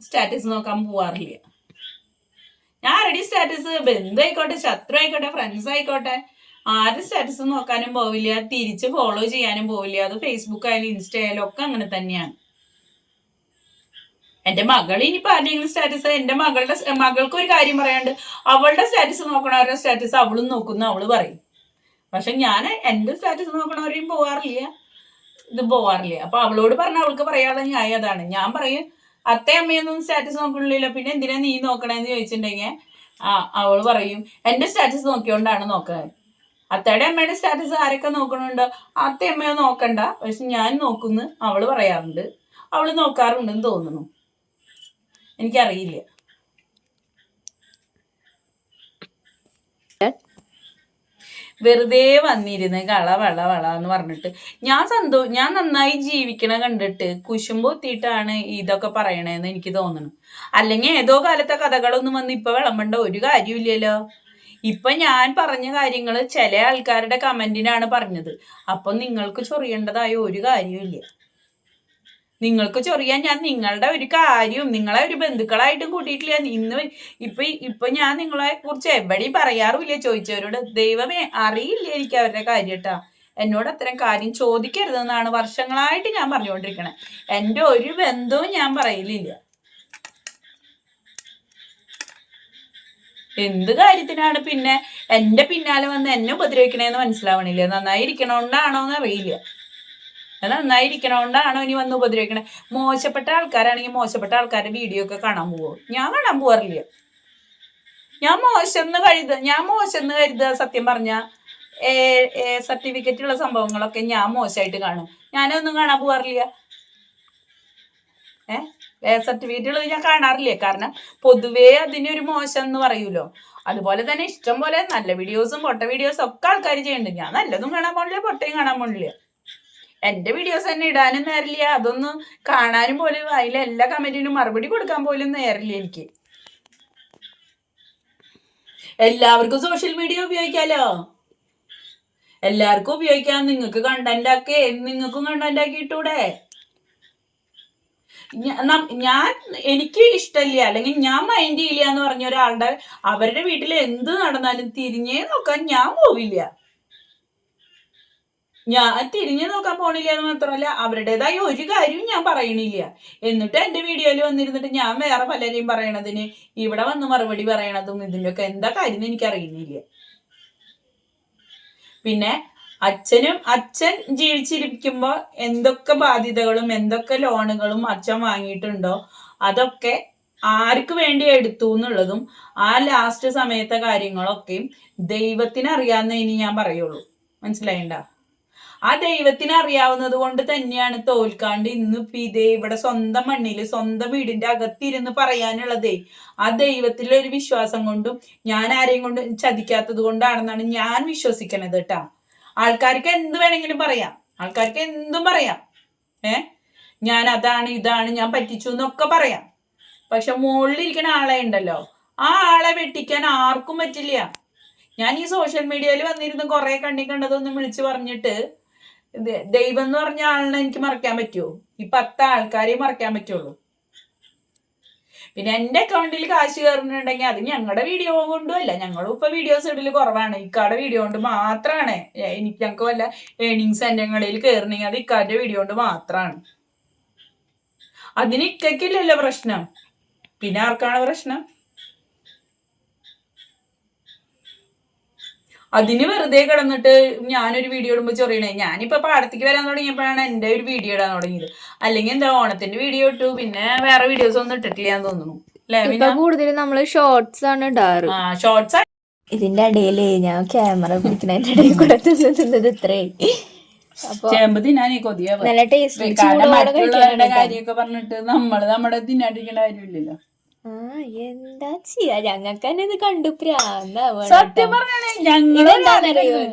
[SPEAKER 3] സ്റ്റാറ്റസ് നോക്കാൻ പോവാറില്ല. ഞാൻ റെഡി സ്റ്റാറ്റസ് ബന്ധു ആയിക്കോട്ടെ ശത്രു ആയിക്കോട്ടെ ഫ്രണ്ട്സ് ആയിക്കോട്ടെ. ആരുടെ സ്റ്റാറ്റസ് നോക്കാനും പോവില്ല. തിരിച്ച് ഫോളോ ചെയ്യാനും പോവില്ല. അത് ഫേസ്ബുക്ക് ആയാലും ഇൻസ്റ്റ ആയാലും ഒക്കെ അങ്ങനെ തന്നെയാണ്. എന്റെ മകൾ ഇനിയിപ്പോ ആരുടെയെങ്കിലും സ്റ്റാറ്റസ് എന്റെ മകളുടെ മകൾക്ക് ഒരു കാര്യം പറയാണ്ട് അവളുടെ സ്റ്റാറ്റസ് നോക്കണവരുടെ സ്റ്റാറ്റസ് അവളും നോക്കുന്നു അവൾ പറയും. പക്ഷെ ഞാൻ എന്റെ സ്റ്റാറ്റസ് നോക്കണവരെയും പോവാറില്ല. ഇത് പോവാറില്ല. അപ്പൊ അവളോട് പറഞ്ഞ അവൾക്ക് പറയാതെ ഞാൻ അതാണ്. ഞാൻ പറയും അത്തേ അമ്മയൊന്നും സ്റ്റാറ്റസ് നോക്കണില്ല പിന്നെ എന്തിനാ നീ നോക്കണേന്ന് ചോദിച്ചിട്ടുണ്ടെങ്കിൽ ആ അവൾ പറയും എന്റെ സ്റ്റാറ്റസ് നോക്കിയോണ്ടാണ് നോക്കാൻ അത്തയുടെ അമ്മയുടെ സ്റ്റാറ്റസ് ആരൊക്കെ നോക്കണുണ്ടോ? അത്തേ അമ്മയോ നോക്കണ്ട. പക്ഷെ ഞാൻ നോക്കുന്നു അവൾ പറയാറുണ്ട്. അവൾ നോക്കാറുണ്ടെന്ന് തോന്നുന്നു. എനിക്കറിയില്ല. വെറുതെ വന്നിരുന്ന് കള വള വള എന്ന് പറഞ്ഞിട്ട്. ഞാൻ സന്തോ ഞാൻ നന്നായി ജീവിക്കണ കണ്ടിട്ട് കുശുമ്പൊത്തിയിട്ടാണ് ഇതൊക്കെ പറയണേന്ന് എനിക്ക് തോന്നുന്നു അല്ലെങ്കിൽ ഏതോ കാലത്തെ കഥകളൊന്നും വന്ന് ഇപ്പൊ വിളമ്പണ്ട ഒരു കാര്യമില്ലല്ലോ ഇപ്പൊ ഞാൻ പറഞ്ഞ കാര്യങ്ങൾ ചില ആൾക്കാരുടെ കമന്റിനാണ് പറഞ്ഞത്. അപ്പൊ നിങ്ങൾക്ക് ചൊറിയേണ്ടതായ ഒരു കാര്യമില്ല നിങ്ങൾക്ക് ചൊറിയാൻ ഞാൻ നിങ്ങളുടെ ഒരു കാര്യവും നിങ്ങളെ ഒരു ബന്ധുക്കളായിട്ടും കൂട്ടിയിട്ടില്ല. ഇന്ന് ഇപ്പൊ ഇപ്പൊ ഞാൻ നിങ്ങളെ കുറിച്ച് എവിടെയും പറയാറുമില്ല. ചോദിച്ചവരോട് ദൈവമേ അറിയില്ല എനിക്ക് അവരുടെ കാര്യം കേട്ടാ എന്നോട് അത്തരം കാര്യം ചോദിക്കരുതെന്നാണ് വർഷങ്ങളായിട്ട് ഞാൻ പറഞ്ഞുകൊണ്ടിരിക്കണേ. എന്റെ ഒരു ബന്ധവും ഞാൻ പറയലില്ല. എന്ത് കാര്യത്തിനാണ് പിന്നെ എന്റെ പിന്നാലെ വന്ന് എന്നെ ഉപദ്രവിക്കണേന്ന് മനസ്സിലാവണില്ല. നന്നായിരിക്കണോണ്ടാണോന്ന് അറിയില്ല. ഞാൻ നന്നായിരിക്കണോണ്ടാണോ ഇനി വന്ന് ഉപദ്രവിക്കണേ? മോശപ്പെട്ട ആൾക്കാരാണെങ്കിൽ മോശപ്പെട്ട ആൾക്കാരുടെ വീഡിയോ ഒക്കെ കാണാൻ പോവോ? ഞാൻ കാണാൻ പോവാറില്ല. ഞാൻ മോശം കരുത ഞാൻ മോശം എന്ന് കരുതുക സത്യം പറഞ്ഞ. സർട്ടിഫിക്കറ്റ് ഉള്ള സംഭവങ്ങളൊക്കെ ഞാൻ മോശമായിട്ട് കാണും. ഞാനൊന്നും കാണാൻ പോവാറില്ല. സർട്ടിഫിക്കറ്റ് ഉള്ളത് ഞാൻ കാണാറില്ല. കാരണം പൊതുവേ അതിനൊരു മോശം എന്ന് പറയൂലോ? അതുപോലെ തന്നെ ഇഷ്ടം പോലെ നല്ല വീഡിയോസും പൊട്ട വീഡിയോസും ഒക്കെ ആൾക്കാർ ചെയ്യുന്നുണ്ട്. ഞാൻ നല്ലതും കാണാൻ പോണില്ല പൊട്ടയും കാണാൻ പോണില്ല. എന്റെ വീഡിയോസ് തന്നെ ഇടാനും നേരില്ല. അതൊന്നും കാണാനും പോലും അതിലെ എല്ലാ കമന്റിനും മറുപടി കൊടുക്കാൻ പോലും നേരില്ല എനിക്ക്. എല്ലാവർക്കും സോഷ്യൽ മീഡിയ ഉപയോഗിക്കാലോ? എല്ലാവർക്കും ഉപയോഗിക്കാം. നിങ്ങൾക്ക് കണ്ടന്റ് ആക്കി നിങ്ങൾക്കും കണ്ടന്റ് ആക്കി ഇട്ടൂടെ? ഞ- ഞാൻ എനിക്ക് ഇഷ്ടമില്ല അല്ലെങ്കിൽ ഞാൻ മൈൻഡ് ചെയ്യില്ല എന്ന് പറഞ്ഞ ഒരാളുടെ അവരുടെ വീട്ടിൽ എന്ത് നടന്നാലും തിരിഞ്ഞേ നോക്കാൻ ഞാൻ പോവില്ല. ഞാൻ തിരിഞ്ഞു നോക്കാൻ പോണില്ല എന്ന് മാത്രമല്ല അവരുടേതായ ഒരു കാര്യവും ഞാൻ പറയണില്ല. എന്നിട്ട് എന്റെ വീഡിയോയിൽ വന്നിരുന്നിട്ട് ഞാൻ വേറെ പലരെയും പറയണതിന് ഇവിടെ വന്ന് മറുപടി പറയണതും ഇതിലൊക്കെ എന്താ കാര്യം എനിക്ക് അറിയുന്നില്ല പിന്നെ അച്ഛനും അച്ഛൻ ജീവിച്ചിരിക്കുമ്പോ എന്തൊക്കെ ബാധ്യതകളും എന്തൊക്കെ ലോണുകളും അച്ഛൻ വാങ്ങിയിട്ടുണ്ടോ അതൊക്കെ ആർക്ക് വേണ്ടി എടുത്തു എന്നുള്ളതും ആ ലാസ്റ്റ് സമയത്തെ കാര്യങ്ങളൊക്കെയും ദൈവത്തിന് അറിയാവുന്ന ഇനി ഞാൻ പറയുള്ളൂ. മനസ്സിലായിണ്ട? ആ ദൈവത്തിന് അറിയാവുന്നത് കൊണ്ട് തന്നെയാണ് തോൽക്കാണ്ട് ഇന്ന് പിതേ ഇവിടെ സ്വന്തം മണ്ണിൽ സ്വന്തം വീടിന്റെ അകത്തിരുന്ന് പറയാനുള്ളതേ. ആ ദൈവത്തിലെ ഒരു വിശ്വാസം കൊണ്ടും ഞാൻ ആരെയും കൊണ്ട് ചതിക്കാത്തത് കൊണ്ടാണെന്നാണ് ഞാൻ വിശ്വസിക്കണത് കേട്ടാ ആൾക്കാർക്ക് എന്ത് വേണമെങ്കിലും പറയാം. ആൾക്കാർക്ക് എന്തും പറയാം. ഏ? ഞാൻ അതാണ് ഇതാണ് ഞാൻ പറ്റിച്ചു എന്നൊക്കെ പറയാം. പക്ഷെ മുകളിലിരിക്കുന്ന ആളെ ഉണ്ടല്ലോ. ആ ആളെ വെട്ടിക്കാൻ ആർക്കും പറ്റില്ല. ഞാൻ ഈ സോഷ്യൽ മീഡിയയിൽ വന്നിരുന്ന് കുറെ കണ്ണി കണ്ടതൊന്നും വിളിച്ചു പറഞ്ഞിട്ട് ദൈവം എന്ന് പറഞ്ഞ ആളിനെ എനിക്ക് മറക്കാൻ പറ്റുമോ ഈ പത്ത് ആൾക്കാരെ മറക്കാൻ പറ്റുള്ളൂ. പിന്നെ എന്റെ അക്കൗണ്ടിൽ കാശ് കയറുന്നുണ്ടെങ്കിൽ അത് ഞങ്ങളുടെ വീഡിയോ കൊണ്ടും അല്ല ഞങ്ങളും ഇപ്പൊ വീഡിയോസ് ഇടൽ കുറവാണ്. ഇക്കാടെ വീഡിയോ കൊണ്ട് മാത്രമാണ് എനിക്ക് ഞങ്ങൾക്ക് വല്ല ഏണിങ്സ് എന്റെ കടയിൽ കയറണമെങ്കിൽ അത് ഇക്കാന്റെ വീഡിയോ കൊണ്ട് മാത്രമാണ് അതിന് ഇക്കയ്ക്കില്ലല്ലോ പ്രശ്നം. പിന്നെ ആർക്കാണ് പ്രശ്നം? അതിന് വെറുതെ കിടന്നിട്ട് ഞാനൊരു വീഡിയോ ഇടുമ്പോൾ ചൊറിയണേ ഞാനിപ്പോ പാടത്തേക്ക് വരാൻ തുടങ്ങിയപ്പോഴാണ് എന്റെ ഒരു വീഡിയോ ഇടാൻ തുടങ്ങിയത്. അല്ലെങ്കിൽ എന്താ ഓണത്തിന്റെ വീഡിയോ ഇട്ടു പിന്നെ വേറെ വീഡിയോസ് ഒന്നും ഇട്ടിട്ടില്ല എന്ന് തോന്നുന്നു
[SPEAKER 2] ഇപ്പൊ കൂടുതലും നമ്മൾ ഷോർട്സ് ആണ് ഇടാറ്.
[SPEAKER 3] ആ ഷോർട്സ്
[SPEAKER 2] ഇതിന്റെ ഇടയിലേ ഞാൻ ക്യാമറ പിടിക്കണതിന്റെ ഇടയിൽ കൂടെ ഇത്രേ.
[SPEAKER 3] ഞാൻ ഈ കൊതിയാ
[SPEAKER 2] നല്ല ടേസ്റ്റ്
[SPEAKER 3] കാര്യമൊക്കെ പറഞ്ഞിട്ട് നമ്മൾ നമ്മുടെ തിന്നാണ്ടിരിക്കേണ്ട കാര്യമില്ലല്ലോ.
[SPEAKER 2] എന്താ ചെയ്യാ? ഞങ്ങൾക്ക് തന്നെ ഇത് കണ്ടു.
[SPEAKER 3] സത്യം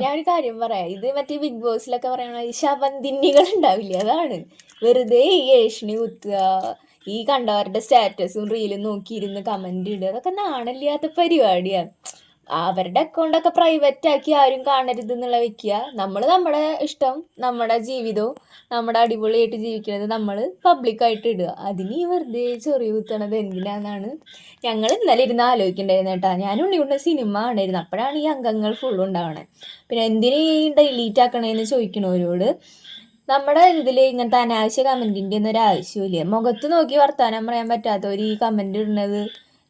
[SPEAKER 2] ഞാൻ ഒരു കാര്യം പറയാം. ഇത് മറ്റേ ബിഗ് ബോസിലൊക്കെ പറയണ ഈ ശവന്തിന്നികൾ ഉണ്ടാവില്ലേ? അതാണ്. വെറുതെ ഈ ഏഷണി കുത്തുക ഈ കണ്ടവരുടെ സ്റ്റാറ്റസും റീലും നോക്കിയിരുന്ന് കമന്റ് ഇടുക. അതൊക്കെ നാണല്ലാത്ത പരിപാടിയാണ് അവരുടെ അക്കൗണ്ടൊക്കെ പ്രൈവറ്റ് ആക്കി ആരും കാണരുത് എന്നുള്ള വെക്കുക. നമ്മൾ നമ്മുടെ ഇഷ്ടം നമ്മുടെ ജീവിതവും നമ്മുടെ അടിപൊളിയായിട്ട് ജീവിക്കുന്നത് നമ്മൾ പബ്ലിക്കായിട്ട് ഇടുക. അതിന് ഈ വെറുതെ ചൊറി കുത്തണത് എന്തിനാന്നാണ്? ഞങ്ങൾ ഇന്നലെ ഇരുന്ന് ആലോചിക്കണ്ടായിരുന്നു കേട്ടോ. ഞാൻ ഉണ്ണിയുടെ സിനിമ കാണായിരുന്നു അപ്പോഴാണ് ഈ അംഗങ്ങൾ ഫുള്ളും ഉണ്ടാവണേ. പിന്നെ എന്തിനു ഈ ഡെലീറ്റ് ആക്കണേന്ന് ചോദിക്കണവരോട് നമ്മുടെ ഇതിൽ ഇങ്ങനത്തെ അനാവശ്യ കമന്റിന്റെ ഒന്നും ഒരു ആവശ്യമില്ല മുഖത്ത് നോക്കി വർത്താനം പറയാൻ പറ്റാത്തവർ ഈ കമന്റ് ഇടുന്നത്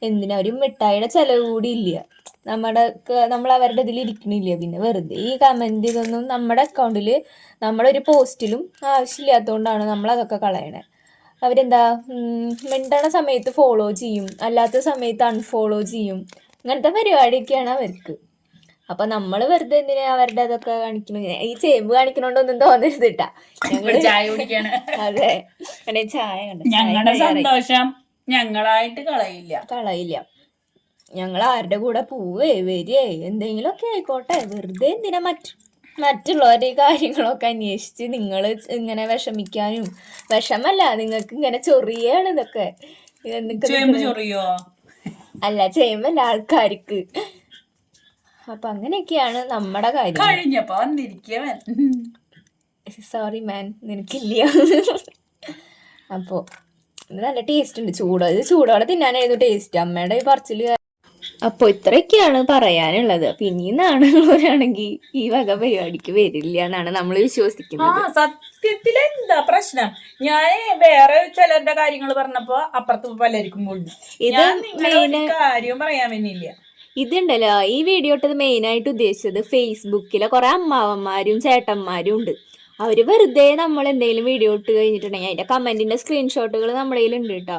[SPEAKER 2] എന്തിനാ? ഒരു മിഠായിയുടെ ചിലവ് കൂടി ഇല്ല. നമ്മുടെ നമ്മൾ അവരുടെ ഇതിൽ ഇരിക്കണില്ല? പിന്നെ വെറുതെ ഈ കമന്റ് ഇതൊന്നും നമ്മുടെ അക്കൗണ്ടിൽ നമ്മുടെ ഒരു പോസ്റ്റിലും ആവശ്യമില്ലാത്തതുകൊണ്ടാണ് നമ്മൾ അതൊക്കെ കളയണേ. അവരെന്താ? മിണ്ടണ സമയത്ത് ഫോളോ ചെയ്യും. അല്ലാത്ത സമയത്ത് അൺഫോളോ ചെയ്യും. അങ്ങനത്തെ പരിപാടിയൊക്കെയാണ് അവർക്ക്. അപ്പൊ നമ്മൾ വെറുതെ എന്തിനാ അവരുടെ അതൊക്കെ കാണിക്കണ? ഈ ചേമ്പ് കാണിക്കണോണ്ടൊന്നും തോന്നരുത് കേട്ടാ ഞങ്ങൾ
[SPEAKER 3] ചായ കുടിക്കാണ്
[SPEAKER 2] അതെ. അങ്ങനെ ചായ കണ്ടോ? ചായ
[SPEAKER 3] ഞങ്ങളുടെ സന്തോഷം ഞങ്ങളായിട്ട് കളയില്ല.
[SPEAKER 2] കളയില്ല. ഞങ്ങൾ ആരുടെ കൂടെ പോവേ വരികേ എന്തെങ്കിലുമൊക്കെ ആയിക്കോട്ടെ. വെറുതെ എന്തിനാ മറ്റ് മറ്റുള്ളവരുടെ കാര്യങ്ങളൊക്കെ അന്വേഷിച്ച് നിങ്ങൾ ഇങ്ങനെ വിഷമിക്കാനും വിഷമല്ല നിങ്ങൾക്ക് ഇങ്ങനെ ചൊറിയാണ് ഇതൊക്കെ. അല്ല ചെയ്യുമ്പല്ല ആൾക്കാർക്ക്. അപ്പൊ അങ്ങനെയൊക്കെയാണ് നമ്മുടെ കാര്യം.
[SPEAKER 3] കഴിഞ്ഞപ്പോ
[SPEAKER 2] സോറി മാൻ നിനക്കില്ല. അപ്പോ നല്ല ടേസ്റ്റ് ഉണ്ട്. ചൂട് ഇത് ചൂടോടെ തിന്നാനായിരുന്നു ടേസ്റ്റ് അമ്മയുടെ ഈ പറച്ചിൽ അപ്പോൾ ഇത്രയൊക്കെയാണ് പറയാനുള്ളത്. പിന്നെ നാണുള്ളവരാണെങ്കിൽ ഈ വക പരിപാടിക്ക് വരില്ല എന്നാണ് നമ്മൾ വിശ്വസിക്കുന്നത്.
[SPEAKER 3] ആ സത്യത്തിൽ എന്താ പ്രശ്നം? ഞാൻ വേറെ ചിലരുടെ കാര്യങ്ങൾ പറഞ്ഞപ്പോ അപ്പുറത്ത് പലർക്കും
[SPEAKER 2] ഇത്
[SPEAKER 3] ഞാൻ നിങ്ങളെ ഒരു
[SPEAKER 2] main-
[SPEAKER 3] കാര്യം പറയാൻ വേണ്ടിയില്ല.
[SPEAKER 2] ഇതുണ്ടല്ലോ ഈ വീഡിയോ ഇട്ടത് മെയിനായിട്ട് ഉദ്ദേശിച്ചത് ഫേസ്ബുക്കിലെ കുറെ അമ്മാവന്മാരും ചേട്ടന്മാരും ഉണ്ട്. അവർ വെറുതെ നമ്മൾ എന്തെങ്കിലും വീഡിയോ ഇട്ട് കഴിഞ്ഞിട്ടുണ്ടെങ്കിൽ അതിന്റെ കമന്റിന്റെ സ്ക്രീൻഷോട്ടുകൾ നമ്മുടെ കയ്യിലുണ്ട് കേട്ടോ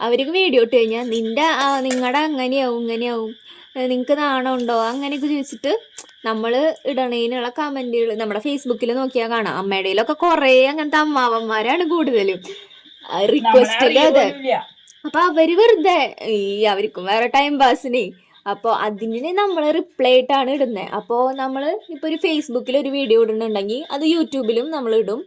[SPEAKER 2] അവർക്ക് വീഡിയോ ഇട്ട് കഴിഞ്ഞാൽ നിന്റെ നിങ്ങളുടെ അങ്ങനെയാവും ഇങ്ങനെയാവും. നിങ്ങൾക്ക് നാണമുണ്ടോ അങ്ങനെയൊക്കെ ചോദിച്ചിട്ട് നമ്മൾ ഇടണേനുള്ള കമന്റുകൾ നമ്മുടെ ഫേസ്ബുക്കിൽ നോക്കിയാൽ കാണാം. അമ്മയുടെയിലൊക്കെ കുറേ അങ്ങനത്തെ അമ്മാവന്മാരാണ് കൂടുതലും. റിക്വസ്റ്റിൽ അതെ. അപ്പൊ അവർ വെറുതെ ഈ അവർക്കും വേറെ ടൈം പാസിന് അപ്പോൾ അതിന് നമ്മൾ റിപ്ലൈ ആയിട്ടാണ് ഇടുന്നത് അപ്പോൾ നമ്മൾ ഇപ്പോൾ ഒരു ഫേസ്ബുക്കിൽ ഒരു വീഡിയോ ഇടുന്നുണ്ടെങ്കിൽ അത് യൂട്യൂബിലും നമ്മൾ ഇടും.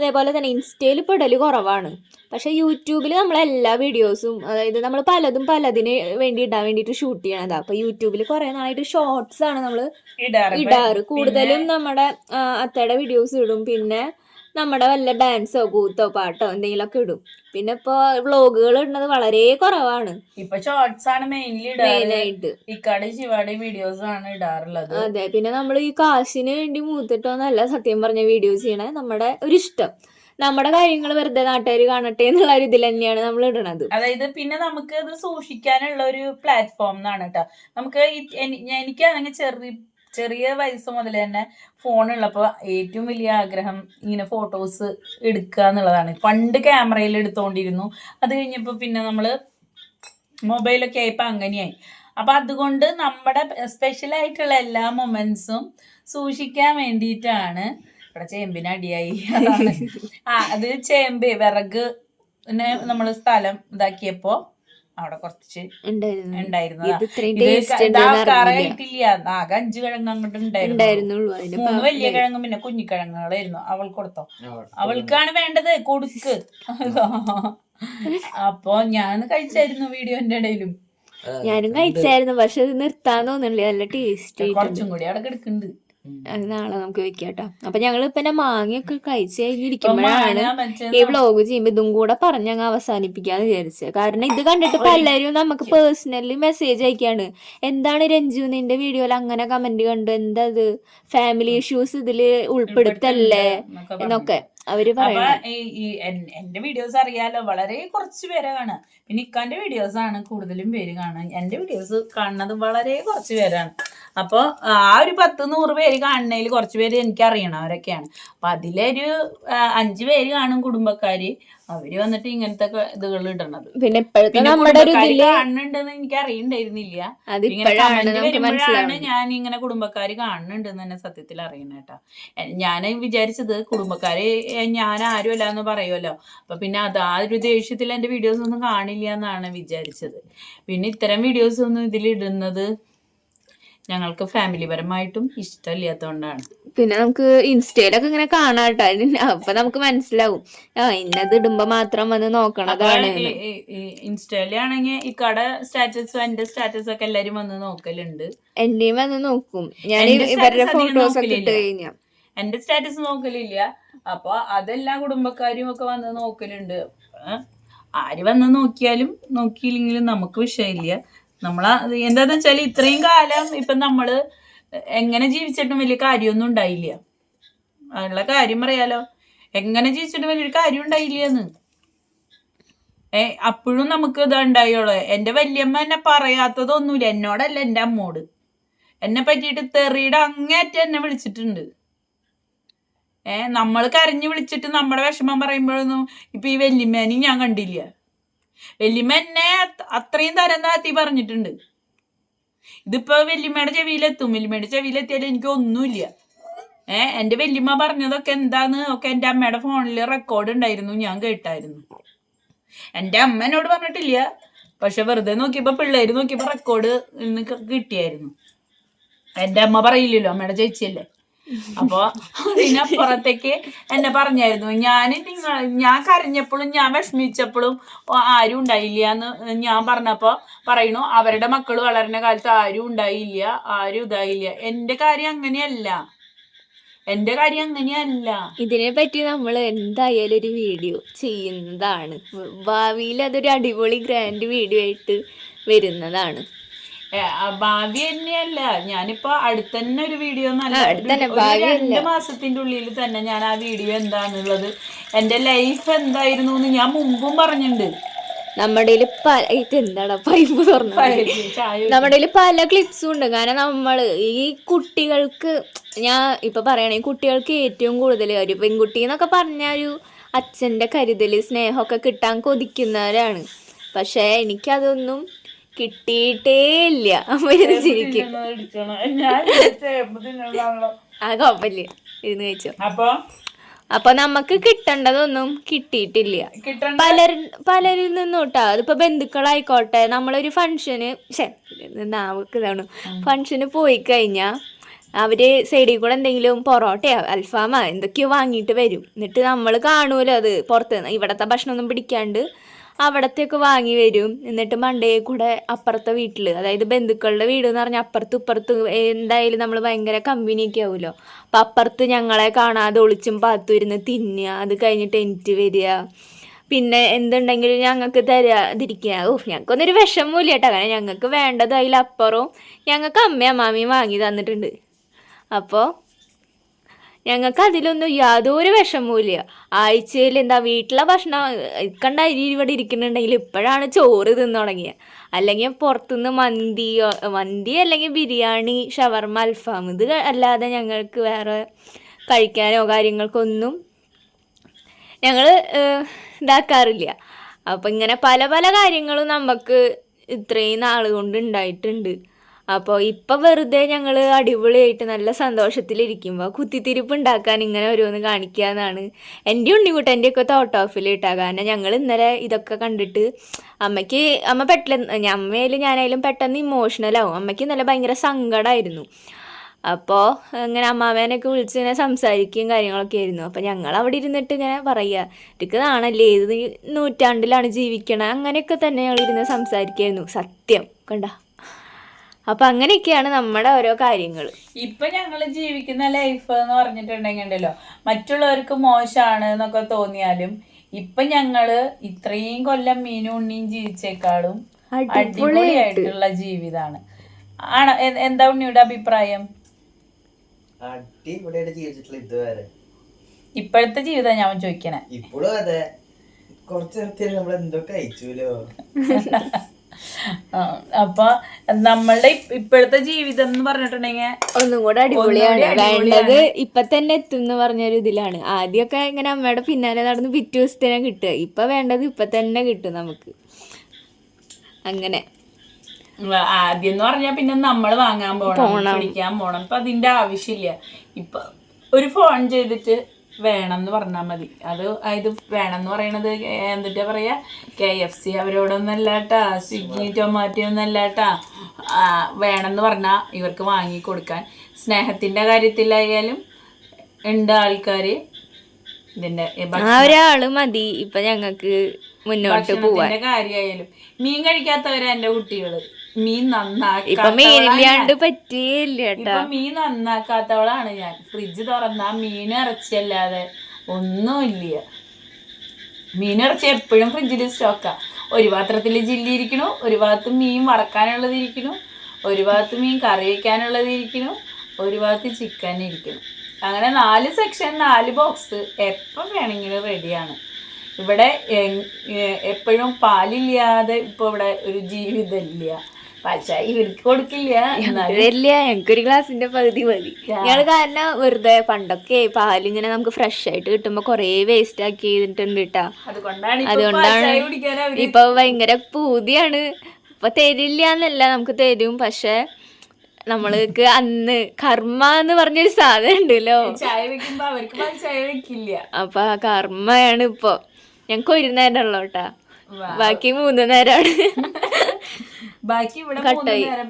[SPEAKER 2] അതേപോലെ തന്നെ ഇൻസ്റ്റയിൽ ഇടൽ കുറവാണ്. പക്ഷേ യൂട്യൂബിൽ നമ്മൾ എല്ലാ വീഡിയോസും അതായത് നമ്മൾ പലതും പലതിന് വേണ്ടി ഇടാൻ വേണ്ടിയിട്ട് ഷൂട്ട് ചെയ്യണതാ. അപ്പോൾ യൂട്യൂബിൽ കുറേ നാളായിട്ട് ഷോർട്സ് ആണ് നമ്മൾ
[SPEAKER 3] ഇടാറ്.
[SPEAKER 2] കൂടുതലും നമ്മുടെ അത്തയുടെ വീഡിയോസ് ഇടും. പിന്നെ നമ്മുടെ വല്ല ഡാൻസോ കൂത്തോ പാട്ടോ എന്തെങ്കിലും ഒക്കെ ഇടും. പിന്നെ ഇപ്പൊ വ്ളോഗുകൾ ഇടുന്നത് വളരെ കുറവാണ്.
[SPEAKER 3] ഇപ്പൊ ഷോർട്സ് ആണ് മെയിൻലി
[SPEAKER 2] മെയിനായിട്ട്
[SPEAKER 3] ഇക്കാട് ശിവാടി വീഡിയോസ് ആണ് ഇടാറുള്ളത്.
[SPEAKER 2] അതെ പിന്നെ നമ്മൾ ഈ കാശിന് വേണ്ടി മൂത്തിട്ടോന്നല്ല സത്യം പറഞ്ഞ വീഡിയോസ് ചെയ്യണേ. നമ്മുടെ ഒരു ഇഷ്ടം നമ്മുടെ കാര്യങ്ങൾ വെറുതെ നാട്ടുകാർ കാണട്ടെ എന്നുള്ള ഒരു ഇതിൽ തന്നെയാണ് നമ്മൾ ഇടണത്.
[SPEAKER 3] അതായത് പിന്നെ നമുക്ക് അത് സൂക്ഷിക്കാനുള്ള ഒരു പ്ലാറ്റ്ഫോം എന്നാണ് കേട്ടോ നമുക്ക് എനിക്ക് എനി- എനിക്കാണെങ്കിൽ ചെറിയ ചെറിയ വയസ്സ് മുതൽ തന്നെ ഫോൺ ഉള്ളപ്പോൾ ഏറ്റവും വലിയ ആഗ്രഹം ഇങ്ങനെ ഫോട്ടോസ് എടുക്കുക എന്നുള്ളതാണ്. പണ്ട് ക്യാമറയിൽ എടുത്തുകൊണ്ടിരുന്നു അത് കഴിഞ്ഞപ്പോൾ പിന്നെ നമ്മൾ മൊബൈലൊക്കെ ആയപ്പോൾ അങ്ങനെയായി. അപ്പം അതുകൊണ്ട് നമ്മുടെ സ്പെഷ്യൽ ആയിട്ടുള്ള എല്ലാ മൊമെന്റ്സും സൂക്ഷിക്കാൻ വേണ്ടിയിട്ടാണ് ഇവിടെ ചേമ്പിന് അടിയായി. ആ അത് ചേമ്പ് വിറക് നമ്മൾ സ്ഥലം ഇതാക്കിയപ്പോ അവിടെ കുറച്ച്
[SPEAKER 2] ഉണ്ടായിരുന്നു. ഇത്
[SPEAKER 3] ഇത് ഇതാ ആകെ അഞ്ച് കിഴങ്ങ് അങ്ങോട്ട് ഉണ്ടായിരുന്നു. മൂന്ന് വലിയ കിഴങ്ങ് പിന്നെ കുഞ്ഞിക്കിഴങ്ങുകളായിരുന്നു അവൾ കൊടുത്തോ. അവൾക്കാണ് വേണ്ടത് കൊടുക്ക്. അപ്പൊ ഞാൻ കഴിച്ചായിരുന്നു വീഡിയോന്റെ ഇടയിലും.
[SPEAKER 2] ഞാനും കഴിച്ചായിരുന്നു പക്ഷെ അത് നിർത്താൻ തോന്നുന്നില്ല. നല്ല ടേസ്റ്റ്
[SPEAKER 3] കുറച്ചും കൂടി അവിടെ കിടക്കുന്നുണ്ട്.
[SPEAKER 2] നാളെ നമുക്ക് വെക്കാട്ടോ. കേട്ടോ അപ്പൊ ഞങ്ങൾ എന്നെ മാങ്ങയൊക്കെ കഴിച്ച്
[SPEAKER 3] ഇപ്പൊ
[SPEAKER 2] കഴിഞ്ഞിരിക്കുമ്പോഴാണ് ഈ വ്ളോഗ് ചെയ്യുമ്പോ ഇതും കൂടെ പറഞ്ഞ് അങ്ങ് അവസാനിപ്പിക്കാന്ന് വിചാരിച്ചത് കാരണം ഇത് കണ്ടിട്ട് പലരും നമുക്ക് പേഴ്സണലി മെസ്സേജ് അയക്കാണ്. എന്താണ് രഞ്ജു നിന്റെ വീഡിയോയിൽ അങ്ങനെ കമന്റ് കണ്ടു? എന്താ ഇത്? ഫാമിലി ഇഷ്യൂസ് ഇതിൽ ഉൾപ്പെടുത്തല്ലേ?
[SPEAKER 3] എന്നൊക്കെ.
[SPEAKER 2] അവർ
[SPEAKER 3] അപ്പൊ ഈ- ഈ എന്റെ വീഡിയോസ് അറിയാലോ. വളരെ കുറച്ച് പേരെ കാണാം. പിന്നെ ഇക്കാന്റെ വീഡിയോസ് ആണ് കൂടുതലും പേര് കാണുക എന്റെ വീഡിയോസ് കാണുന്നത് വളരെ കുറച്ച് പേരാണ്. അപ്പോൾ ആ ഒരു പത്ത് നൂറ് പേര് കാണുന്നതിൽ കുറച്ച് പേര് എനിക്ക് അറിയണവരൊക്കെയാണ് അപ്പൊ അതിലൊരു അഞ്ച് പേര് കാണും കുടുംബക്കാര്. അവർ വന്നിട്ട് ഇങ്ങനത്തെ ഇതുകൾ ഇടണത്.
[SPEAKER 2] പിന്നെ ഇപ്പോഴത്തെ നമ്മുടെ ഒരു ഇതിൽ
[SPEAKER 3] കാണുന്നുണ്ടെന്ന് എനിക്ക് അറിയണ്ടായിരുന്നില്ല. വരുമ്പോഴാണ് ഞാൻ ഇങ്ങനെ കുടുംബക്കാര് കാണുന്നുണ്ടെന്ന് തന്നെ സത്യത്തിൽ അറിയണ കേട്ടാ. ഞാൻ വിചാരിച്ചത് കുടുംബക്കാര് ഞാൻ ആരും അല്ല എന്ന് പറയുമല്ലോ. അപ്പൊ പിന്നെ അത് ആ ഒരു ദേഷ്യത്തിൽ എന്റെ വീഡിയോസ് ഒന്നും കാണില്ല എന്നാണ് വിചാരിച്ചത്. പിന്നെ ഇത്തരം വീഡിയോസ് ഒന്നും ഇതിൽ ഇടുന്നത് ഞങ്ങൾക്ക് ഫാമിലി പരമായിട്ടും ഇഷ്ടമില്ലാത്തതുകൊണ്ടാണ്.
[SPEAKER 2] പിന്നെ നമുക്ക് ഇൻസ്റ്റയിലൊക്കെ ഇങ്ങനെ കാണാട്ടോ. അപ്പൊ നമുക്ക് മനസ്സിലാവും. ആ ഇന്നത് ഇടുമ്പോ മാത്രം വന്ന് നോക്കണതാണ്.
[SPEAKER 3] ഇൻസ്റ്റയിലാണെങ്കിൽ ഈ കട സ്റ്റാറ്റസ് എന്റെ സ്റ്റാറ്റസ് ഒക്കെ എല്ലാരും വന്ന് നോക്കലുണ്ട്.
[SPEAKER 2] എന്റെയും വന്ന് നോക്കും. ഞാൻ ഇവരുടെ ഫോട്ടോസ് ഒക്കെ ഇട്ട് കഴിഞ്ഞാ.
[SPEAKER 3] എന്റെ സ്റ്റാറ്റസ് നോക്കലില്ല. അപ്പൊ അതെല്ലാ കുടുംബക്കാരും ഒക്കെ വന്ന് നോക്കലുണ്ട്. ആര് വന്ന് നോക്കിയാലും നോക്കിയില്ലെങ്കിലും നമുക്ക് വിഷയമില്ല. നമ്മളാ എന്താന്ന് വെച്ചാൽ ഇത്രയും കാലം ഇപ്പൊ നമ്മൾ എങ്ങനെ ജീവിച്ചിട്ടും വലിയ കാര്യമൊന്നും ഉണ്ടായില്ല. അതിനുള്ള കാര്യം പറയാലോ. എങ്ങനെ ജീവിച്ചിട്ടും വലിയൊരു കാര്യം ഉണ്ടായില്ല എന്ന് ഏ അപ്പോഴും നമുക്ക് ഇത് ഉണ്ടായോളൂ എന്റെ വല്യമ്മ എന്നെ പറയാത്തതൊന്നുമില്ല. എന്നോടല്ല എന്റെ അമ്മോട്. എന്നെ പറ്റിയിട്ട് തെറിയുടെ അങ്ങേറ്റം എന്നെ വിളിച്ചിട്ടുണ്ട്. ഏ നമ്മൾ കരഞ്ഞു വിളിച്ചിട്ട് നമ്മുടെ വിഷമം പറയുമ്പോഴൊന്നും ഇപ്പൊ ഈ വല്യമ്മേനെയും ഞാൻ കണ്ടില്ല. അത് അത്രയും തരം താത്തി പറഞ്ഞിട്ടുണ്ട്. ഇതിപ്പോ വല്യമ്മയുടെ ചെവിയിലെത്തും. വല്യമ്മയുടെ ചെവിയിലെത്തിയാലും എനിക്ക് ഒന്നുമില്ല. ഏ എന്റെ വല്യമ്മ പറഞ്ഞതൊക്കെ എന്താന്ന് ഒക്കെ എന്റെ അമ്മയുടെ ഫോണിൽ റെക്കോർഡ് ഉണ്ടായിരുന്നു. ഞാൻ കേട്ടായിരുന്നു. എന്റെ അമ്മ എന്നോട് പറഞ്ഞിട്ടില്ല. പക്ഷെ വെറുതെ നോക്കിയപ്പോ പിള്ളേര് നോക്കിയപ്പോ റെക്കോർഡ് കിട്ടിയായിരുന്നു. എന്റെ അമ്മ പറയില്ലല്ലോ അമ്മയുടെ ചേച്ചിയല്ലേ? അപ്പൊ അതിനപ്പുറത്തേക്ക് എന്നെ പറഞ്ഞായിരുന്നു. ഞാൻ നിങ്ങൾ ഞാൻ കരഞ്ഞപ്പോഴും ഞാൻ വിഷമിച്ചപ്പോഴും ആരും ഉണ്ടായില്ല എന്ന് ഞാൻ പറഞ്ഞപ്പോ പറയണു അവരുടെ മക്കൾ വളരുന്ന കാലത്ത് ആരും ഉണ്ടായില്ല ആരും ഇതായില്ല. എന്റെ കാര്യം അങ്ങനെയല്ല. എന്റെ കാര്യം അങ്ങനെയല്ല.
[SPEAKER 2] ഇതിനെ പറ്റി നമ്മൾ എന്തായാലും ഒരു വീഡിയോ ചെയ്യുന്നതാണ്. ഭാവിയിൽ അതൊരു അടിപൊളി ഗ്രാൻഡ് വീഡിയോ ആയിട്ട് വരുന്നതാണ്.
[SPEAKER 3] ഭാവി തന്നെയല്ല. ഞാനിപ്പോ അടുത്തന്നെ ഒരു വീഡിയോ
[SPEAKER 2] ഭാവിയല്ല.
[SPEAKER 3] രണ്ട് മാസത്തിന്റെ ഉള്ളിൽ തന്നെ ഞാൻ ആ വീഡിയോ എന്താന്നുള്ളത് എന്റെ ലൈഫ് എന്തായിരുന്നു എന്ന് ഞാൻ മുമ്പും പറഞ്ഞിട്ടുണ്ട്
[SPEAKER 2] നമ്മുടെ പല ഇത് എന്താണ് പൈപ്പ് തുറന്നു നമ്മുടെ പല ക്ലിപ്സും ഉണ്ട്. കാരണം നമ്മൾ ഈ കുട്ടികൾക്ക് ഞാൻ ഇപ്പൊ പറയണേ ഈ കുട്ടികൾക്ക് ഏറ്റവും കൂടുതൽ ഒരു പെൺകുട്ടി എന്നൊക്കെ പറഞ്ഞ ഒരു അച്ഛന്റെ കരുതൽ സ്നേഹമൊക്കെ കിട്ടാൻ കൊതിക്കുന്നവരാണ്. പക്ഷേ എനിക്കതൊന്നും കിട്ടിയിട്ടേ ഇല്ല അമ്മ ചിരിക്കും ആ കുഴപ്പമില്ല ഇരുന്ന് കഴിച്ചോ.
[SPEAKER 3] അപ്പൊ?
[SPEAKER 2] അപ്പൊ നമുക്ക് കിട്ടേണ്ടതൊന്നും കിട്ടിയിട്ടില്ല. പലർ പലരിൽ നിന്നും കേട്ടോ അതിപ്പോ ബന്ധുക്കളായിക്കോട്ടെ. നമ്മളൊരു ഫംഗ്ഷന് ശേ നാവക്ക് ഇതാണ്. ഫംഗ്ഷന് പോയി കഴിഞ്ഞാൽ അവർ സൈഡിൽ കൂടെ എന്തെങ്കിലും പൊറോട്ടയോ അൽഫാമോ എന്തൊക്കെയോ വാങ്ങിയിട്ട് വരും. എന്നിട്ട് നമ്മൾ കാണുമല്ലോ അത് പുറത്ത് ഇവിടത്തെ ഭക്ഷണമൊന്നും പിടിക്കാണ്ട് അവിടത്തെയൊക്കെ വാങ്ങി വരും. എന്നിട്ട് മണ്ടേ കൂടെ അപ്പുറത്തെ വീട്ടിൽ അതായത് ബന്ധുക്കളുടെ വീട് എന്ന് പറഞ്ഞാൽ അപ്പുറത്ത് ഇപ്പുറത്ത് എന്തായാലും നമ്മൾ ഭയങ്കര കമ്പനിയൊക്കെ ആവുമല്ലോ. അപ്പം അപ്പുറത്ത് ഞങ്ങളെ കാണാതെ ഒളിച്ചും പാത്തും ഇരുന്ന് തിന്നുക അത് കഴിഞ്ഞിട്ട് എനിക്ക് വരിക. പിന്നെ എന്തുണ്ടെങ്കിലും ഞങ്ങൾക്ക് തരാതിരിക്കുക ഓ ഞങ്ങൾക്കൊന്നൊരു വിഷമമില്ല കേട്ടോ. കാരണം ഞങ്ങൾക്ക് വേണ്ടത് അതിലപ്പുറവും ഞങ്ങൾക്ക് അമ്മയും അമ്മാമിയും വാങ്ങി തന്നിട്ടുണ്ട്. അപ്പോൾ ഞങ്ങൾക്ക് അതിലൊന്നും യാതൊരു വിഷമവുമില്ല. ആഴ്ചയിൽ എന്താ വീട്ടിലെ ഭക്ഷണം കണ്ട അരി ഇവിടെ ഇരിക്കുന്നുണ്ടെങ്കിൽ ഇപ്പോഴാണ് ചോറ് തിന്നു തുടങ്ങിയത് അല്ലെങ്കിൽ പുറത്തുനിന്ന് മന്തിയോ മന്തി അല്ലെങ്കിൽ ബിരിയാണി ഷവർമ അൽഫാം ഇത് അല്ലാതെ ഞങ്ങൾക്ക് വേറെ കഴിക്കാനോ കാര്യങ്ങൾക്കൊന്നും ഞങ്ങൾ ഇതാക്കാറില്ല. അപ്പം ഇങ്ങനെ പല പല കാര്യങ്ങളും നമുക്ക് ഇത്രയും നാൾ കൊണ്ട് ഉണ്ടായിട്ടുണ്ട്. അപ്പോൾ ഇപ്പം വെറുതെ ഞങ്ങൾ അടിപൊളിയായിട്ട് നല്ല സന്തോഷത്തിലിരിക്കുമ്പോൾ കുത്തിത്തിരിപ്പ് ഉണ്ടാക്കാൻ ഇങ്ങനെ ഓരോന്ന് കാണിക്കുക എന്നാണ് എന്റെ ഉണ്ണിക്കുട്ടന്റെ ഒക്കെ തോട്ട് ഓഫിൽ ഇട്ടാ കാരണം ഞങ്ങൾ ഇന്നലെ ഇതൊക്കെ കണ്ടിട്ട് അമ്മയ്ക്ക് അമ്മ പെട്ടെന്ന് അമ്മയിലും ഞാനായാലും പെട്ടെന്ന് ഇമോഷണലാവും അമ്മയ്ക്ക് ഇന്നലെ ഭയങ്കര സങ്കടമായിരുന്നു അപ്പോൾ ഇങ്ങനെ അമ്മാവേനൊക്കെ വിളിച്ച് ഇങ്ങനെ സംസാരിക്കുകയും കാര്യങ്ങളൊക്കെ ആയിരുന്നു. അപ്പോൾ ഞങ്ങൾ അവിടെ ഇരുന്നിട്ട് ഇങ്ങനെ പറയുക ഇതൊക്കെ നാണല്ലേ? ഏത് നൂറ്റാണ്ടിലാണ് ജീവിക്കണത് അങ്ങനെയൊക്കെ തന്നെ ഞങ്ങൾ ഇരുന്ന് സത്യം. കണ്ട? അപ്പം അങ്ങനെയൊക്കെയാണ് നമ്മുടെ ഓരോ കാര്യങ്ങൾ.
[SPEAKER 3] ഇപ്പൊ ഞങ്ങൾ ജീവിക്കുന്ന ലൈഫ് എന്ന് പറഞ്ഞിട്ടുണ്ടെങ്കിൽ ഉണ്ടല്ലോ മറ്റുള്ളവർക്ക് മോശമാണ് എന്നൊക്കെ തോന്നിയാലും ഇപ്പൊ ഞങ്ങൾ ഇത്രയും കൊല്ലം മീനും ഉണ്ണിയും ജീവിച്ചേക്കാളും അടിപൊളിയായിട്ടുള്ള ജീവിതമാണ് ആണ്? എ- എന്താ ഉണ്ണിയുടെ അഭിപ്രായം?
[SPEAKER 1] അടിപൊളിയായിട്ട് ജീവിച്ചിട്ടുള്ള ഇതുവരെ.
[SPEAKER 3] ഇപ്പോഴത്തെ ജീവിതം ഞാൻ ചോദിക്കണേ.
[SPEAKER 1] ഇപ്പോഴും അതെ. കുറച്ച് നമ്മൾ എന്തൊക്കെ
[SPEAKER 3] അയച്ചുല്ലോ അപ്പൊ നമ്മളുടെ ഇപ്പോഴത്തെ ജീവിതം എന്ന് പറഞ്ഞിട്ടുണ്ടെങ്കിൽ
[SPEAKER 2] ഒന്നും കൂടെ അടിപൊളിയാണ്. വേണ്ടത് ഇപ്പൊ തന്നെ എത്തും എന്ന് പറഞ്ഞൊരു ഇതിലാണ്. ആദ്യമൊക്കെ ഇങ്ങനെ അമ്മയുടെ പിന്നാലെ നടന്ന് പിറ്റേ ദിവസത്തിനെ കിട്ടുക. ഇപ്പൊ വേണ്ടത് ഇപ്പൊ തന്നെ കിട്ടും നമുക്ക്. അങ്ങനെ.
[SPEAKER 3] ആദ്യം എന്ന് പറഞ്ഞാൽ പിന്നെ നമ്മൾ വാങ്ങാൻ പോണം പിടിക്കാൻ പോണം. ഇപ്പൊ അതിന്റെ ആവശ്യമില്ല. ഇപ്പൊ ഒരു ഫോൺ ചെയ്തിട്ട് വേണം എന്ന് പറഞ്ഞാൽ മതി. അത് ഇത് വേണം എന്ന് പറയണത് എന്തിട്ടാ പറയാ? കെ എഫ് സി അവരോടൊന്നല്ലാട്ടാ സ്വിഗ്ഗി ടൊമാറ്റോ ഒന്നല്ലാട്ടാ. വേണം എന്ന് പറഞ്ഞാൽ ഇവർക്ക് വാങ്ങി കൊടുക്കാൻ സ്നേഹത്തിന്റെ കാര്യത്തിലായാലും ഉണ്ട് ആൾക്കാര്. ഇതിന്റെ ഈ
[SPEAKER 2] ആ ഒരാൾ മതി ഇപ്പൊ ഞങ്ങക്ക് മുന്നോട്ട് പോവാൻ.
[SPEAKER 3] കാര്യമായാലും. മീൻ കഴിക്കാത്തവരാ എന്റെ കുട്ടികൾ. മീൻ മീൻ
[SPEAKER 2] മീനില്ലാണ്ട് പറ്റിയില്ല കേട്ടാ.
[SPEAKER 3] മീൻ നന്നാക്കാത്തവളാണ് ഞാൻ. ഫ്രിഡ്ജ് തുറന്നാ മീൻ ഇറച്ചിയല്ലാതെ ഒന്നുമില്ല. മീൻ ഇറച്ചി എപ്പോഴും ഫ്രിഡ്ജിൽ സ്റ്റോക്കാ. ഒരു പാത്രത്തിൽ ജില്ലി ഇരിക്കണു ഒരു ഭാഗത്ത് മീൻ വറക്കാനുള്ളത് ഇരിക്കണു ഒരു ഭാഗത്ത് മീൻ കറി വയ്ക്കാനുള്ളത് ഇരിക്കണു ഒരു ഭാഗത്ത് ചിക്കൻ ഇരിക്കണു. അങ്ങനെ നാല് സെക്ഷൻ നാല് ബോക്സ് എപ്പം വേണമെങ്കിലും റെഡിയാണ് ഇവിടെ എപ്പോഴും പാലില്ലാതെ ഇപ്പൊ ഇവിടെ ഒരു ജീവിതമില്ല പക്ഷേ ഇവർക്ക് കൊടുക്കില്ല
[SPEAKER 2] ഞങ്ങക്കൊരു ഗ്ലാസിന്റെ പകുതി മതി. ഞങ്ങൾ കാരണം വെറുതെ പണ്ടൊക്കെ പാലിങ്ങനെ നമുക്ക് ഫ്രഷ് ആയിട്ട് കിട്ടുമ്പോ കൊറേ വേസ്റ്റ് ആക്കി ചെയ്തിട്ടുണ്ട് കേട്ടാ
[SPEAKER 3] അതുകൊണ്ടാണ് ഇപ്പൊ
[SPEAKER 2] ഭയങ്കര പൂതിയാണ്. ഇപ്പൊ തരില്ല എന്നല്ല നമുക്ക് തരും പക്ഷെ നമ്മൾക്ക് അന്ന് കർമ്മ എന്ന് പറഞ്ഞൊരു സാധനം ഉണ്ടല്ലോ.
[SPEAKER 3] ചായ വെക്കുമ്പോ അവർക്ക് ചായ വെക്കില്ല.
[SPEAKER 2] അപ്പൊ കർമ്മയാണ് ഇപ്പൊ. ഞങ്ങക്ക് ഒരു നേരം
[SPEAKER 3] ഉള്ളോട്ടാ
[SPEAKER 2] ബാക്കി മൂന്ന് നേരമാണ്
[SPEAKER 3] ബാക്കി ഇവിടെ മൂന്ന് നേരം